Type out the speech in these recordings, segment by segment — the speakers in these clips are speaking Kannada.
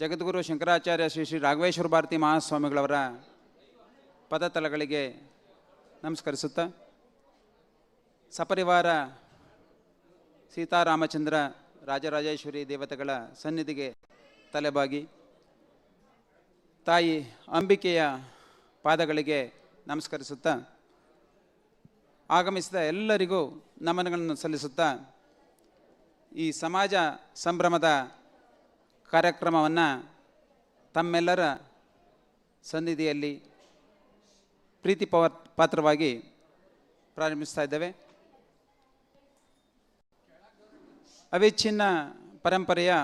ಜಗದ್ಗುರು ಶಂಕರಾಚಾರ್ಯ ಶ್ರೀ ಶ್ರೀ ರಾಘವೇಶ್ವರ ಭಾರತಿ ಮಹಾಸ್ವಾಮಿಗಳವರ ಪದತಲಗಳಿಗೆ ನಮಸ್ಕರಿಸುತ್ತಾ, ಸಪರಿವಾರ ಸೀತಾರಾಮಚಂದ್ರ ರಾಜರಾಜೇಶ್ವರಿ ದೇವತೆಗಳ ಸನ್ನಿಧಿಗೆ ತಲೆಬಾಗಿ, ತಾಯಿ ಅಂಬಿಕೆಯ ಪಾದಗಳಿಗೆ ನಮಸ್ಕರಿಸುತ್ತಾ, ಆಗಮಿಸಿದ ಎಲ್ಲರಿಗೂ ನಮನಗಳನ್ನು ಸಲ್ಲಿಸುತ್ತಾ, ಈ ಸಮಾಜ ಸಂಭ್ರಮದ ಕಾರ್ಯಕ್ರಮವನ್ನು ತಮ್ಮೆಲ್ಲರ ಸನ್ನಿಧಿಯಲ್ಲಿ ಪ್ರೀತಿ ಪಾತ್ರವಾಗಿ ಪ್ರಾರಂಭಿಸ್ತಾ ಇದ್ದೇವೆ. ಅವಿಚ್ಛಿನ್ನ ಪರಂಪರೆಯ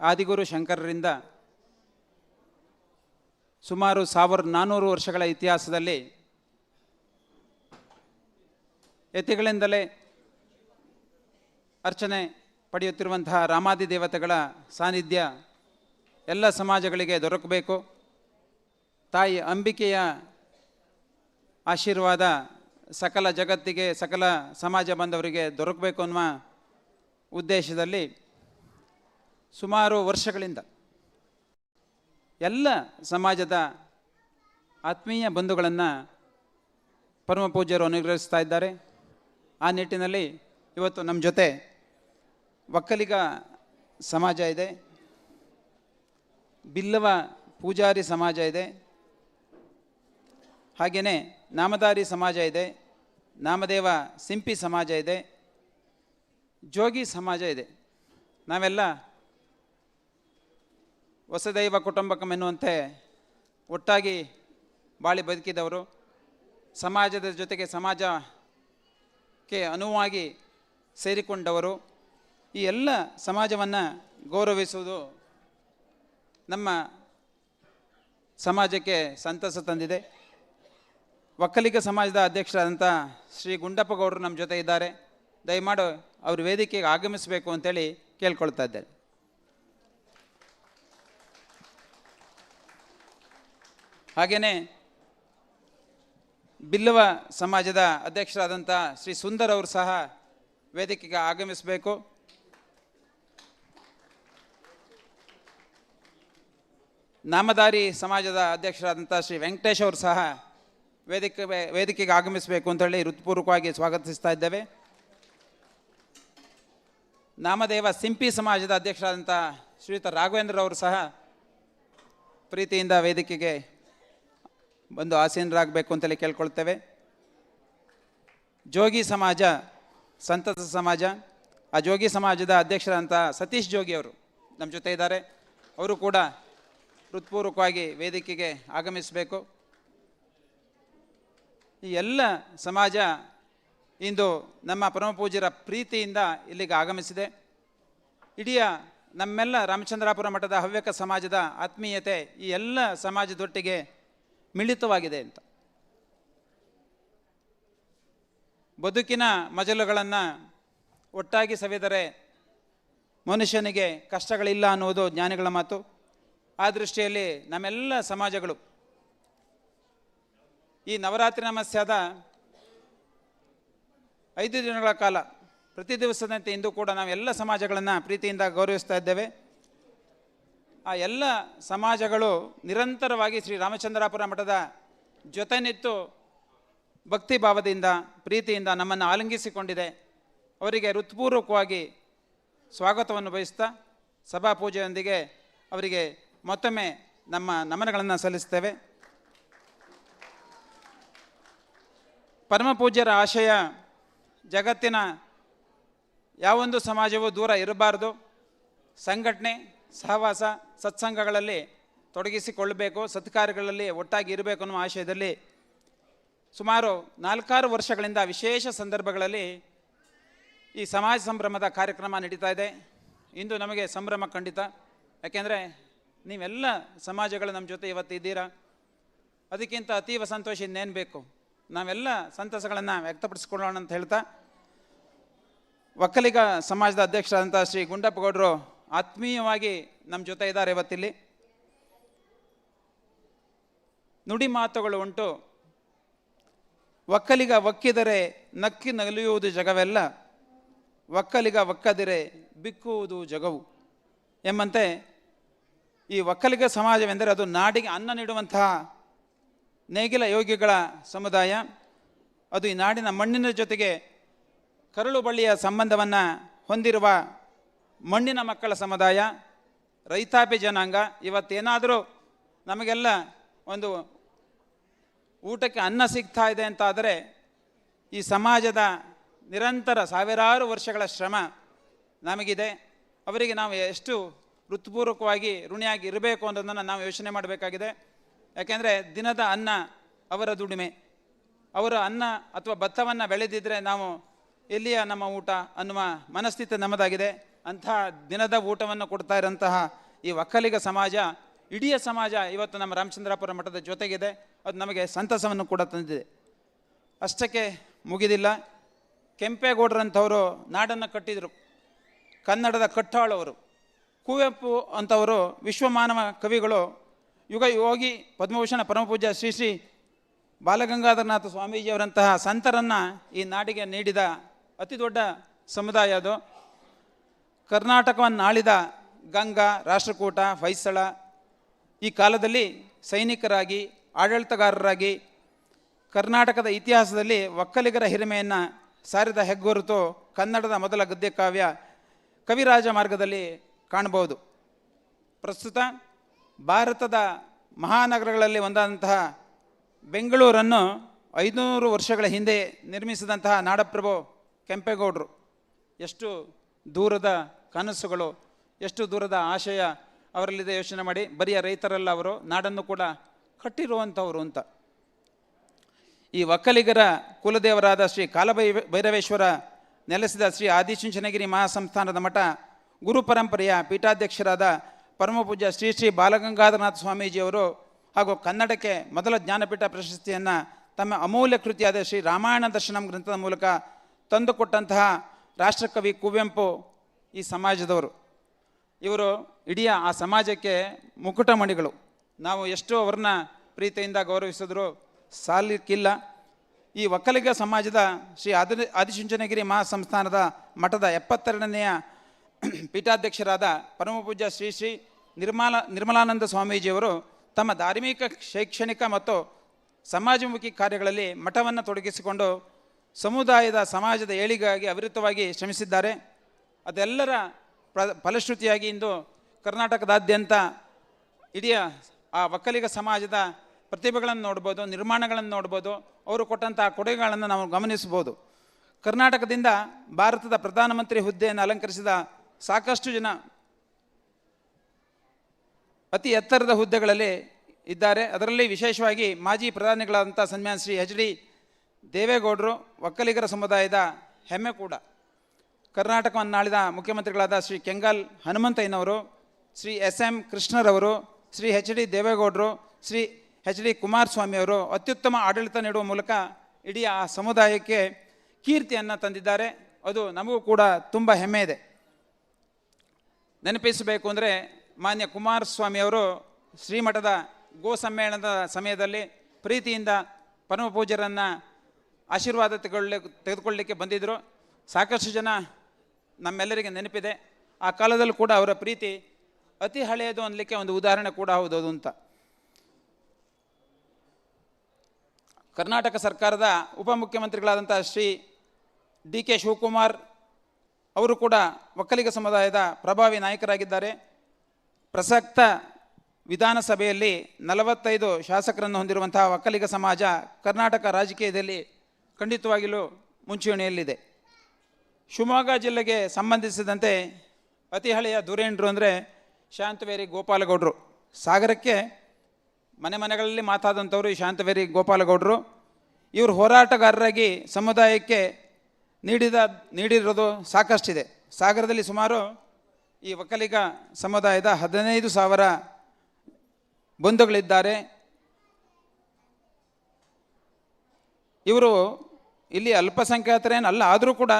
ಆದಿಗುರು ಶಂಕರರಿಂದ ಸುಮಾರು ಸಾವಿರದ ನಾನ್ನೂರು ವರ್ಷಗಳ ಇತಿಹಾಸದಲ್ಲಿ ಯತಿಗಳಿಂದಲೇ ಅರ್ಚನೆ ಪಡೆಯುತ್ತಿರುವಂತಹ ರಾಮಾದಿ ದೇವತೆಗಳ ಸಾನ್ನಿಧ್ಯ ಎಲ್ಲ ಸಮಾಜಗಳಿಗೆ ದೊರಕಬೇಕು. ತಾಯಿ ಅಂಬಿಕೆಯ ಆಶೀರ್ವಾದ ಸಕಲ ಜಗತ್ತಿಗೆ, ಸಕಲ ಸಮಾಜ ಬಂದವರಿಗೆ ದೊರಕಬೇಕು ಅನ್ನುವ ಉದ್ದೇಶದಲ್ಲಿ ಸುಮಾರು ವರ್ಷಗಳಿಂದ ಎಲ್ಲ ಸಮಾಜದ ಆತ್ಮೀಯ ಬಂಧುಗಳನ್ನು ಪರಮ ಪೂಜ್ಯರು ಅನುಗ್ರಹಿಸ್ತಾ ಇದ್ದಾರೆ. ಆ ನಿಟ್ಟಿನಲ್ಲಿ ಇವತ್ತು ನಮ್ಮ ಜೊತೆ ಒಕ್ಕಲಿಗ ಸಮಾಜ ಇದೆ. ಬಿಲ್ಲವ ಪೂಜಾರಿ ಸಮಾಜ ಇದೆ. ಹಾಗೆಯೇ ನಾಮದಾರಿ ಸಮಾಜ ಇದೆ. ನಾಮದೇವ ಸಿಂಪಿ ಸಮಾಜ ಇದೆ. ಜೋಗಿ ಸಮಾಜ ಇದೆ. ನಾವೆಲ್ಲ ಹೊಸದೈವ ಕುಟುಂಬಕಂ ಎನ್ನುವಂತೆ ಒಟ್ಟಾಗಿ ಬಾಳಿ ಬದುಕಿದವರು. ಸಮಾಜದ ಜೊತೆಗೆ ಸಮಾಜಕ್ಕೆ ಅನುವಾಗಿ ಸೇರಿಕೊಂಡವರು. ಈ ಎಲ್ಲ ಸಮಾಜವನ್ನು ಗೌರವಿಸುವುದು ನಮ್ಮ ಸಮಾಜಕ್ಕೆ ಸಂತಸ ತಂದಿದೆ. ಒಕ್ಕಲಿಗ ಸಮಾಜದ ಅಧ್ಯಕ್ಷರಾದಂಥ ಶ್ರೀ ಗುಂಡಪ್ಪಗೌಡರು ನಮ್ಮ ಜೊತೆ ಇದ್ದಾರೆ. ದಯಮಾಡು ಅವರು ವೇದಿಕೆಗೆ ಆಗಮಿಸಬೇಕು ಅಂತೇಳಿ ಕೇಳ್ಕೊಳ್ತಾ ಇದ್ದೇನೆ ಹಾಗೆಯೇ ಬಿಲ್ಲವ ಸಮಾಜದ ಅಧ್ಯಕ್ಷರಾದಂಥ ಶ್ರೀ ಸುಂದರ್ ಅವರು ಸಹ ವೇದಿಕೆಗೆ ಆಗಮಿಸಬೇಕು. ನಾಮಧಾರಿ ಸಮಾಜದ ಅಧ್ಯಕ್ಷರಾದಂಥ ಶ್ರೀ ವೆಂಕಟೇಶ್ ಅವರು ಸಹ ವೇದಿಕೆ ವೇದಿಕೆಗೆ ಆಗಮಿಸಬೇಕು ಅಂತೇಳಿ ಹೃತ್ಪೂರ್ವಕವಾಗಿ ಸ್ವಾಗತಿಸ್ತಾ ಇದ್ದೇವೆ. ನಾಮದೇವ ಸಿಂಪಿ ಸಮಾಜದ ಅಧ್ಯಕ್ಷರಾದಂಥ ಶ್ರೀಯುತ ರಾಘವೇಂದ್ರ ಅವರು ಸಹ ಪ್ರೀತಿಯಿಂದ ವೇದಿಕೆಗೆ ಬಂದು ಆಸೀನರಾಗಬೇಕು ಅಂತೇಳಿ ಕೇಳ್ಕೊಳ್ತೇವೆ. ಜೋಗಿ ಸಮಾಜ, ಸಂತಸ ಸಮಾಜ, ಆ ಜೋಗಿ ಸಮಾಜದ ಅಧ್ಯಕ್ಷರಾದಂಥ ಸತೀಶ್ ಜೋಗಿ ಅವರು ನಮ್ಮ ಜೊತೆ ಇದ್ದಾರೆ. ಅವರು ಕೂಡ ಹೃತ್ಪೂರ್ವಕವಾಗಿ ವೇದಿಕೆಗೆ ಆಗಮಿಸಬೇಕು. ಈ ಎಲ್ಲ ಸಮಾಜ ಇಂದು ನಮ್ಮ ಪರಮಪೂಜ್ಯರ ಪ್ರೀತಿಯಿಂದ ಇಲ್ಲಿಗೆ ಆಗಮಿಸಿದೆ. ಇಡೀ ನಮ್ಮೆಲ್ಲ ರಾಮಚಂದ್ರಾಪುರ ಮಠದ ಹವ್ಯಕ ಸಮಾಜದ ಆತ್ಮೀಯತೆ ಈ ಎಲ್ಲ ಸಮಾಜದೊಟ್ಟಿಗೆ ಮಿಳಿತವಾಗಿದೆ ಅಂತ. ಬದುಕಿನ ಮಜಲುಗಳನ್ನು ಒಟ್ಟಾಗಿ ಸವಿದರೆ ಮನುಷ್ಯನಿಗೆ ಕಷ್ಟಗಳಿಲ್ಲ ಅನ್ನುವುದು ಜ್ಞಾನಿಗಳ ಮಾತು. ದೃಷ್ಟಿಯಲ್ಲಿ ನಮ್ಮೆಲ್ಲ ಸಮಾಜಗಳು. ಈ ನವರಾತ್ರಿ ನಮಸ್ಯಾದ ಐದು ದಿನಗಳ ಕಾಲ, ಪ್ರತಿ ದಿವಸದಂತೆ ಇಂದು ಕೂಡ ನಾವೆಲ್ಲ ಸಮಾಜಗಳನ್ನು ಪ್ರೀತಿಯಿಂದ ಗೌರವಿಸ್ತಾ ಇದ್ದೇವೆ. ಆ ಎಲ್ಲ ಸಮಾಜಗಳು ನಿರಂತರವಾಗಿ ಶ್ರೀ ರಾಮಚಂದ್ರಾಪುರ ಮಠದ ಜೊತೆ ನಿಂತು ಭಕ್ತಿ ಭಾವದಿಂದ, ಪ್ರೀತಿಯಿಂದ ನಮ್ಮನ್ನು ಆಲಿಂಗಿಸಿಕೊಂಡಿದೆ. ಅವರಿಗೆ ಹೃತ್ಪೂರ್ವಕವಾಗಿ ಸ್ವಾಗತವನ್ನು ಬಯಸ್ತಾ ಸಭಾ ಪೂಜೆಯೊಂದಿಗೆ ಅವರಿಗೆ ಮತ್ತೊಮ್ಮೆ ನಮ್ಮ ನಮನಗಳನ್ನು ಸಲ್ಲಿಸ್ತೇವೆ ಪರಮಪೂಜ್ಯರ ಆಶಯ, ಜಗತ್ತಿನ ಯಾವೊಂದು ಸಮಾಜವೂ ದೂರ ಇರಬಾರ್ದು. ಸಂಘಟನೆ, ಸಹವಾಸ, ಸತ್ಸಂಗಗಳಲ್ಲಿ ತೊಡಗಿಸಿಕೊಳ್ಳಬೇಕು, ಸತ್ಕಾರ್ಯಗಳಲ್ಲಿ ಒಟ್ಟಾಗಿ ಇರಬೇಕು ಅನ್ನುವ ಆಶಯದಲ್ಲಿ ಸುಮಾರು ನಾಲ್ಕಾರು ವರ್ಷಗಳಿಂದ ವಿಶೇಷ ಸಂದರ್ಭಗಳಲ್ಲಿ ಈ ಸಮಾಜ ಸಂಭ್ರಮದ ಕಾರ್ಯಕ್ರಮ ನಡೀತಾ ಇದೆ. ಇಂದು ನಮಗೆ ಸಂಭ್ರಮ ಖಂಡಿತ. ಯಾಕೆಂದರೆ ನೀವೆಲ್ಲ ಸಮಾಜಗಳು ನಮ್ಮ ಜೊತೆ ಇವತ್ತು ಇದ್ದೀರಾ? ಅದಕ್ಕಿಂತ ಅತೀವ ಸಂತೋಷ ಇನ್ನೇನು ಬೇಕು? ನಾವೆಲ್ಲ ಸಂತಸಗಳನ್ನು ವ್ಯಕ್ತಪಡಿಸ್ಕೊಳ್ಳೋಣ ಅಂತ ಹೇಳ್ತಾ, ಒಕ್ಕಲಿಗ ಸಮಾಜದ ಅಧ್ಯಕ್ಷರಾದಂಥ ಶ್ರೀ ಗುಂಡಪ್ಪಗೌಡರು ಆತ್ಮೀಯವಾಗಿ ನಮ್ಮ ಜೊತೆ ಇದ್ದಾರೆ ಇವತ್ತಿಲ್ಲಿ. ನುಡಿ ಮಾತುಗಳು ಉಂಟು. ಒಕ್ಕಲಿಗ ಒಕ್ಕಿದರೆ ನಕ್ಕಿ ನಲಿಯುವುದು ಜಗವೆಲ್ಲ, ಒಕ್ಕಲಿಗ ಒಕ್ಕದಿರೆ ಬಿಕ್ಕುವುದು ಜಗವು ಎಂಬಂತೆ ಈ ಒಕ್ಕಲಿಗ ಸಮಾಜವೆಂದರೆ ಅದು ನಾಡಿಗೆ ಅನ್ನ ನೀಡುವಂತಹ ನೇಗಿಲ ಯೋಗಿಗಳ ಸಮುದಾಯ. ಅದು ಈ ನಾಡಿನ ಮಣ್ಣಿನ ಜೊತೆಗೆ ಕರಳು ಬಳ್ಳಿಯ ಸಂಬಂಧವನ್ನು ಹೊಂದಿರುವ ಮಣ್ಣಿನ ಮಕ್ಕಳ ಸಮುದಾಯ, ರೈತಾಪಿ ಜನಾಂಗ. ಇವತ್ತೇನಾದರೂ ನಮಗೆಲ್ಲ ಒಂದು ಊಟಕ್ಕೆ ಅನ್ನ ಸಿಗ್ತಾ ಇದೆ ಅಂತಾದರೆ ಈ ಸಮಾಜದ ನಿರಂತರ ಸಾವಿರಾರು ವರ್ಷಗಳ ಶ್ರಮ ನಮಗಿದೆ. ಅವರಿಗೆ ನಾವು ಎಷ್ಟು ಹೃತ್ಪೂರ್ವಕವಾಗಿ ಋಣಿಯಾಗಿ ಇರಬೇಕು ಅನ್ನೋದನ್ನು ನಾವು ಯೋಚನೆ ಮಾಡಬೇಕಾಗಿದೆ. ಯಾಕೆಂದರೆ ದಿನದ ಅನ್ನ ಅವರ ದುಡಿಮೆ. ಅವರ ಅನ್ನ ಅಥವಾ ಭತ್ತವನ್ನು ಬೆಳೆದಿದ್ದರೆ ನಾವು ಎಲ್ಲಿಯ ನಮ್ಮ ಊಟ ಅನ್ನುವ ಮನಸ್ಥಿತಿ ನಮ್ಮದಾಗಿದೆ. ಅಂತಹ ದಿನದ ಊಟವನ್ನು ಕೊಡ್ತಾ ಇರೋಂತಹ ಈ ಒಕ್ಕಲಿಗ ಸಮಾಜ, ಇಡೀ ಸಮಾಜ ಇವತ್ತು ನಮ್ಮ ರಾಮಚಂದ್ರಾಪುರ ಮಠದ ಜೊತೆಗಿದೆ. ಅದು ನಮಗೆ ಸಂತಸವನ್ನು ಕೂಡ ತಂದಿದೆ. ಅಷ್ಟಕ್ಕೆ ಮುಗಿದಿಲ್ಲ. ಕೆಂಪೇಗೌಡರಂಥವರು ನಾಡನ್ನು ಕಟ್ಟಿದರು. ಕನ್ನಡದ ಕಟ್ಟಾಳವರು ಕುವೆಂಪು ಅಂಥವರು ವಿಶ್ವಮಾನವ ಕವಿಗಳು. ಯುಗ ಯೋಗಿ ಪದ್ಮಭೂಷಣ ಪರಮಪೂಜ್ಯ ಶ್ರೀ ಶ್ರೀ ಬಾಲಗಂಗಾಧರನಾಥ ಸ್ವಾಮೀಜಿಯವರಂತಹ ಸಂತರನ್ನು ಈ ನಾಡಿಗೆ ನೀಡಿದ ಅತಿ ದೊಡ್ಡ ಸಮುದಾಯ ಅದು. ಕರ್ನಾಟಕವನ್ನು ಆಳಿದ ಗಂಗಾ, ರಾಷ್ಟ್ರಕೂಟ, ಹೊಯ್ಸಳ ಈ ಕಾಲದಲ್ಲಿ ಸೈನಿಕರಾಗಿ, ಆಡಳಿತಗಾರರಾಗಿ, ಕರ್ನಾಟಕದ ಇತಿಹಾಸದಲ್ಲಿ ಒಕ್ಕಲಿಗರ ಹಿರಿಮೆಯನ್ನು ಸಾರಿದ ಹೆಗ್ಗುರುತು ಕನ್ನಡದ ಮೊದಲ ಗದ್ಯಕಾವ್ಯ ಕವಿರಾಜ ಮಾರ್ಗದಲ್ಲಿ ಕಾಣಬಹುದು. ಪ್ರಸ್ತುತ ಭಾರತದ ಮಹಾನಗರಗಳಲ್ಲಿ ಒಂದಾದಂತಹ ಬೆಂಗಳೂರನ್ನು ಐದುನೂರು ವರ್ಷಗಳ ಹಿಂದೆ ನಿರ್ಮಿಸಿದಂತಹ ನಾಡಪ್ರಭು ಕೆಂಪೇಗೌಡರು. ಎಷ್ಟು ದೂರದ ಕನಸುಗಳು, ಎಷ್ಟು ದೂರದ ಆಶಯ ಅವರಲ್ಲಿದೆ ಯೋಚನೆ ಮಾಡಿ, ಬರಿಯ ರೈತರಲ್ಲ ಅವರು, ನಾಡನ್ನು ಕೂಡ ಕಟ್ಟಿರುವಂಥವರು ಅಂತ. ಈ ಒಕ್ಕಲಿಗರ ಕುಲದೇವರಾದ ಶ್ರೀ ಕಾಲಭೈ, ಭೈರವೇಶ್ವರ ನೆಲೆಸಿದ ಶ್ರೀ ಆದಿಚುಂಚನಗಿರಿ ಮಹಾಸಂಸ್ಥಾನದ ಮಠ ಗುರು ಪರಂಪರೆಯ ಪೀಠಾಧ್ಯಕ್ಷರಾದ ಪರಮಪೂಜ್ಯ ಶ್ರೀ ಶ್ರೀ ಬಾಲಗಂಗಾಧರನಾಥ ಸ್ವಾಮೀಜಿಯವರು ಹಾಗೂ ಕನ್ನಡಕ್ಕೆ ಮೊದಲ ಜ್ಞಾನಪೀಠ ಪ್ರಶಸ್ತಿಯನ್ನು ತಮ್ಮ ಅಮೂಲ್ಯ ಕೃತಿಯಾದ ಶ್ರೀ ರಾಮಾಯಣ ದರ್ಶನಂ ಗ್ರಂಥದ ಮೂಲಕ ತಂದುಕೊಟ್ಟಂತಹ ರಾಷ್ಟ್ರಕವಿ ಕುವೆಂಪು ಈ ಸಮಾಜದವರು. ಇವರು ಇಡೀ ಆ ಸಮಾಜಕ್ಕೆ ಮುಕುಟಮಣಿಗಳು. ನಾವು ಎಷ್ಟು ಅವ್ರನ್ನ ಪ್ರೀತಿಯಿಂದ ಗೌರವಿಸಿದ್ರು ಸಾಲಿಕ್ಕಿಲ್ಲ. ಈ ಒಕ್ಕಲಿಗ ಸಮಾಜದ ಶ್ರೀ ಆದಿ, ಆದಿಚುಂಚನಗಿರಿ ಮಹಾಸಂಸ್ಥಾನದ ಮಠದ ಎಪ್ಪತ್ತೆರಡನೆಯ ಪೀಠಾಧ್ಯಕ್ಷರಾದ ಪರಮಪೂಜ್ಯ ಶ್ರೀ ಶ್ರೀ ನಿರ್ಮಲ ನಿರ್ಮಲಾನಂದ ಸ್ವಾಮೀಜಿಯವರು ತಮ್ಮ ಧಾರ್ಮಿಕ, ಶೈಕ್ಷಣಿಕ ಮತ್ತು ಸಮಾಜಮುಖಿ ಕಾರ್ಯಗಳಲ್ಲಿ ಮಠವನ್ನು ತೊಡಗಿಸಿಕೊಂಡು ಸಮುದಾಯದ, ಸಮಾಜದ ಏಳಿಗೆಗಾಗಿ ಅವಿರತವಾಗಿ ಶ್ರಮಿಸಿದ್ದಾರೆ. ಅದೆಲ್ಲರ ಪ್ರ ಫಲಶ್ರುತಿಯಾಗಿ ಇಂದು ಕರ್ನಾಟಕದಾದ್ಯಂತ ಇಡೀ ಆ ಒಕ್ಕಲಿಗ ಸಮಾಜದ ಪ್ರತಿಭೆಗಳನ್ನು ನೋಡ್ಬೋದು, ನಿರ್ಮಾಣಗಳನ್ನು ನೋಡ್ಬೋದು, ಅವರು ಕೊಟ್ಟಂತಹ ಕೊಡುಗೆಗಳನ್ನು ನಾವು ಗಮನಿಸ್ಬೋದು ಕರ್ನಾಟಕದಿಂದ ಭಾರತದ ಪ್ರಧಾನಮಂತ್ರಿ ಹುದ್ದೆಯನ್ನು ಅಲಂಕರಿಸಿದ ಸಾಕಷ್ಟು ಜನ ಅತಿ ಎತ್ತರದ ಹುದ್ದೆಗಳಲ್ಲಿ ಇದ್ದಾರೆ. ಅದರಲ್ಲಿ ವಿಶೇಷವಾಗಿ ಮಾಜಿ ಪ್ರಧಾನಿಗಳಾದಂಥ ಸನ್ಮಾನ್ ಶ್ರೀ ಎಚ್ ಡಿ ದೇವೇಗೌಡರು, ಒಕ್ಕಲಿಗರ ಸಮುದಾಯದ ಹೆಮ್ಮೆ ಕೂಡ ಕರ್ನಾಟಕವನ್ನು ಆಳಿದ ಮುಖ್ಯಮಂತ್ರಿಗಳಾದ ಶ್ರೀ ಕೆಂಗಲ್ ಹನುಮಂತಯ್ಯನವರು, ಶ್ರೀ ಎಸ್ ಎಂ ಕೃಷ್ಣರವರು, ಶ್ರೀ ಎಚ್ ಡಿ ದೇವೇಗೌಡರು, ಶ್ರೀ ಎಚ್ ಡಿ ಕುಮಾರಸ್ವಾಮಿಯವರು ಅತ್ಯುತ್ತಮ ಆಡಳಿತ ನೀಡುವ ಮೂಲಕ ಇಡೀ ಆ ಸಮುದಾಯಕ್ಕೆ ಕೀರ್ತಿಯನ್ನು ತಂದಿದ್ದಾರೆ. ಅದು ನಮಗೂ ಕೂಡ ತುಂಬ ಹೆಮ್ಮೆ ಇದೆ. ನೆನಪಿಸಬೇಕು ಅಂದರೆ ಮಾನ್ಯ ಕುಮಾರಸ್ವಾಮಿಯವರು ಶ್ರೀಮಠದ ಗೋ ಸಮ್ಮೇಳನದ ಸಮಯದಲ್ಲಿ ಪ್ರೀತಿಯಿಂದ ಪರಮ ಪೂಜ್ಯರನ್ನು ಆಶೀರ್ವಾದ ತಗೊಳ್ಳಿ ತೆಗೆದುಕೊಳ್ಳಲಿಕ್ಕೆ ಬಂದಿದ್ದರು ಸಾಕಷ್ಟು ಜನ ನಮ್ಮೆಲ್ಲರಿಗೆ ನೆನಪಿದೆ. ಆ ಕಾಲದಲ್ಲೂ ಕೂಡ ಅವರ ಪ್ರೀತಿ ಅತಿ ಹಳೆಯದು ಅನ್ನಲಿಕ್ಕೆ ಒಂದು ಉದಾಹರಣೆ ಕೂಡ ಹೌದು ಅಂತ. ಕರ್ನಾಟಕ ಸರ್ಕಾರದ ಉಪಮುಖ್ಯಮಂತ್ರಿಗಳಾದಂಥ ಶ್ರೀ ಡಿ ಕೆ ಶಿವಕುಮಾರ್ ಅವರು ಕೂಡ ಒಕ್ಕಲಿಗ ಸಮುದಾಯದ ಪ್ರಭಾವಿ ನಾಯಕರಾಗಿದ್ದಾರೆ. ಪ್ರಸಕ್ತ ವಿಧಾನಸಭೆಯಲ್ಲಿ ನಲವತ್ತೈದು ಶಾಸಕರನ್ನು ಹೊಂದಿರುವಂತಹ ಒಕ್ಕಲಿಗ ಸಮಾಜ ಕರ್ನಾಟಕ ರಾಜಕೀಯದಲ್ಲಿ ಖಂಡಿತವಾಗಿಯೂ ಮುಂಚೂಣಿಯಲ್ಲಿದೆ. ಶಿವಮೊಗ್ಗ ಜಿಲ್ಲೆಗೆ ಸಂಬಂಧಿಸಿದಂತೆ ಅತಿ ಹಳೆಯ ಧುರೇಂಡ್ರು ಅಂದರೆ ಶಾಂತವೇರಿ ಗೋಪಾಲಗೌಡರು. ಸಾಗರಕ್ಕೆ ಮನೆ ಮನೆಗಳಲ್ಲಿ ಮಾತಾದಂಥವರು ಈ ಶಾಂತವೇರಿ ಗೋಪಾಲಗೌಡರು. ಇವರು ಹೋರಾಟಗಾರರಾಗಿ ಸಮುದಾಯಕ್ಕೆ ನೀಡಿದ, ನೀಡಿರೋದು ಸಾಕಷ್ಟಿದೆ. ಸಾಗರದಲ್ಲಿ ಸುಮಾರು ಈ ಒಕ್ಕಲಿಗ ಸಮುದಾಯದ ಹದಿನೈದು ಸಾವಿರ ಬಂಧುಗಳಿದ್ದಾರೆ. ಇವರು ಇಲ್ಲಿ ಅಲ್ಪಸಂಖ್ಯಾತರೇನಲ್ಲ ಆದರೂ ಕೂಡ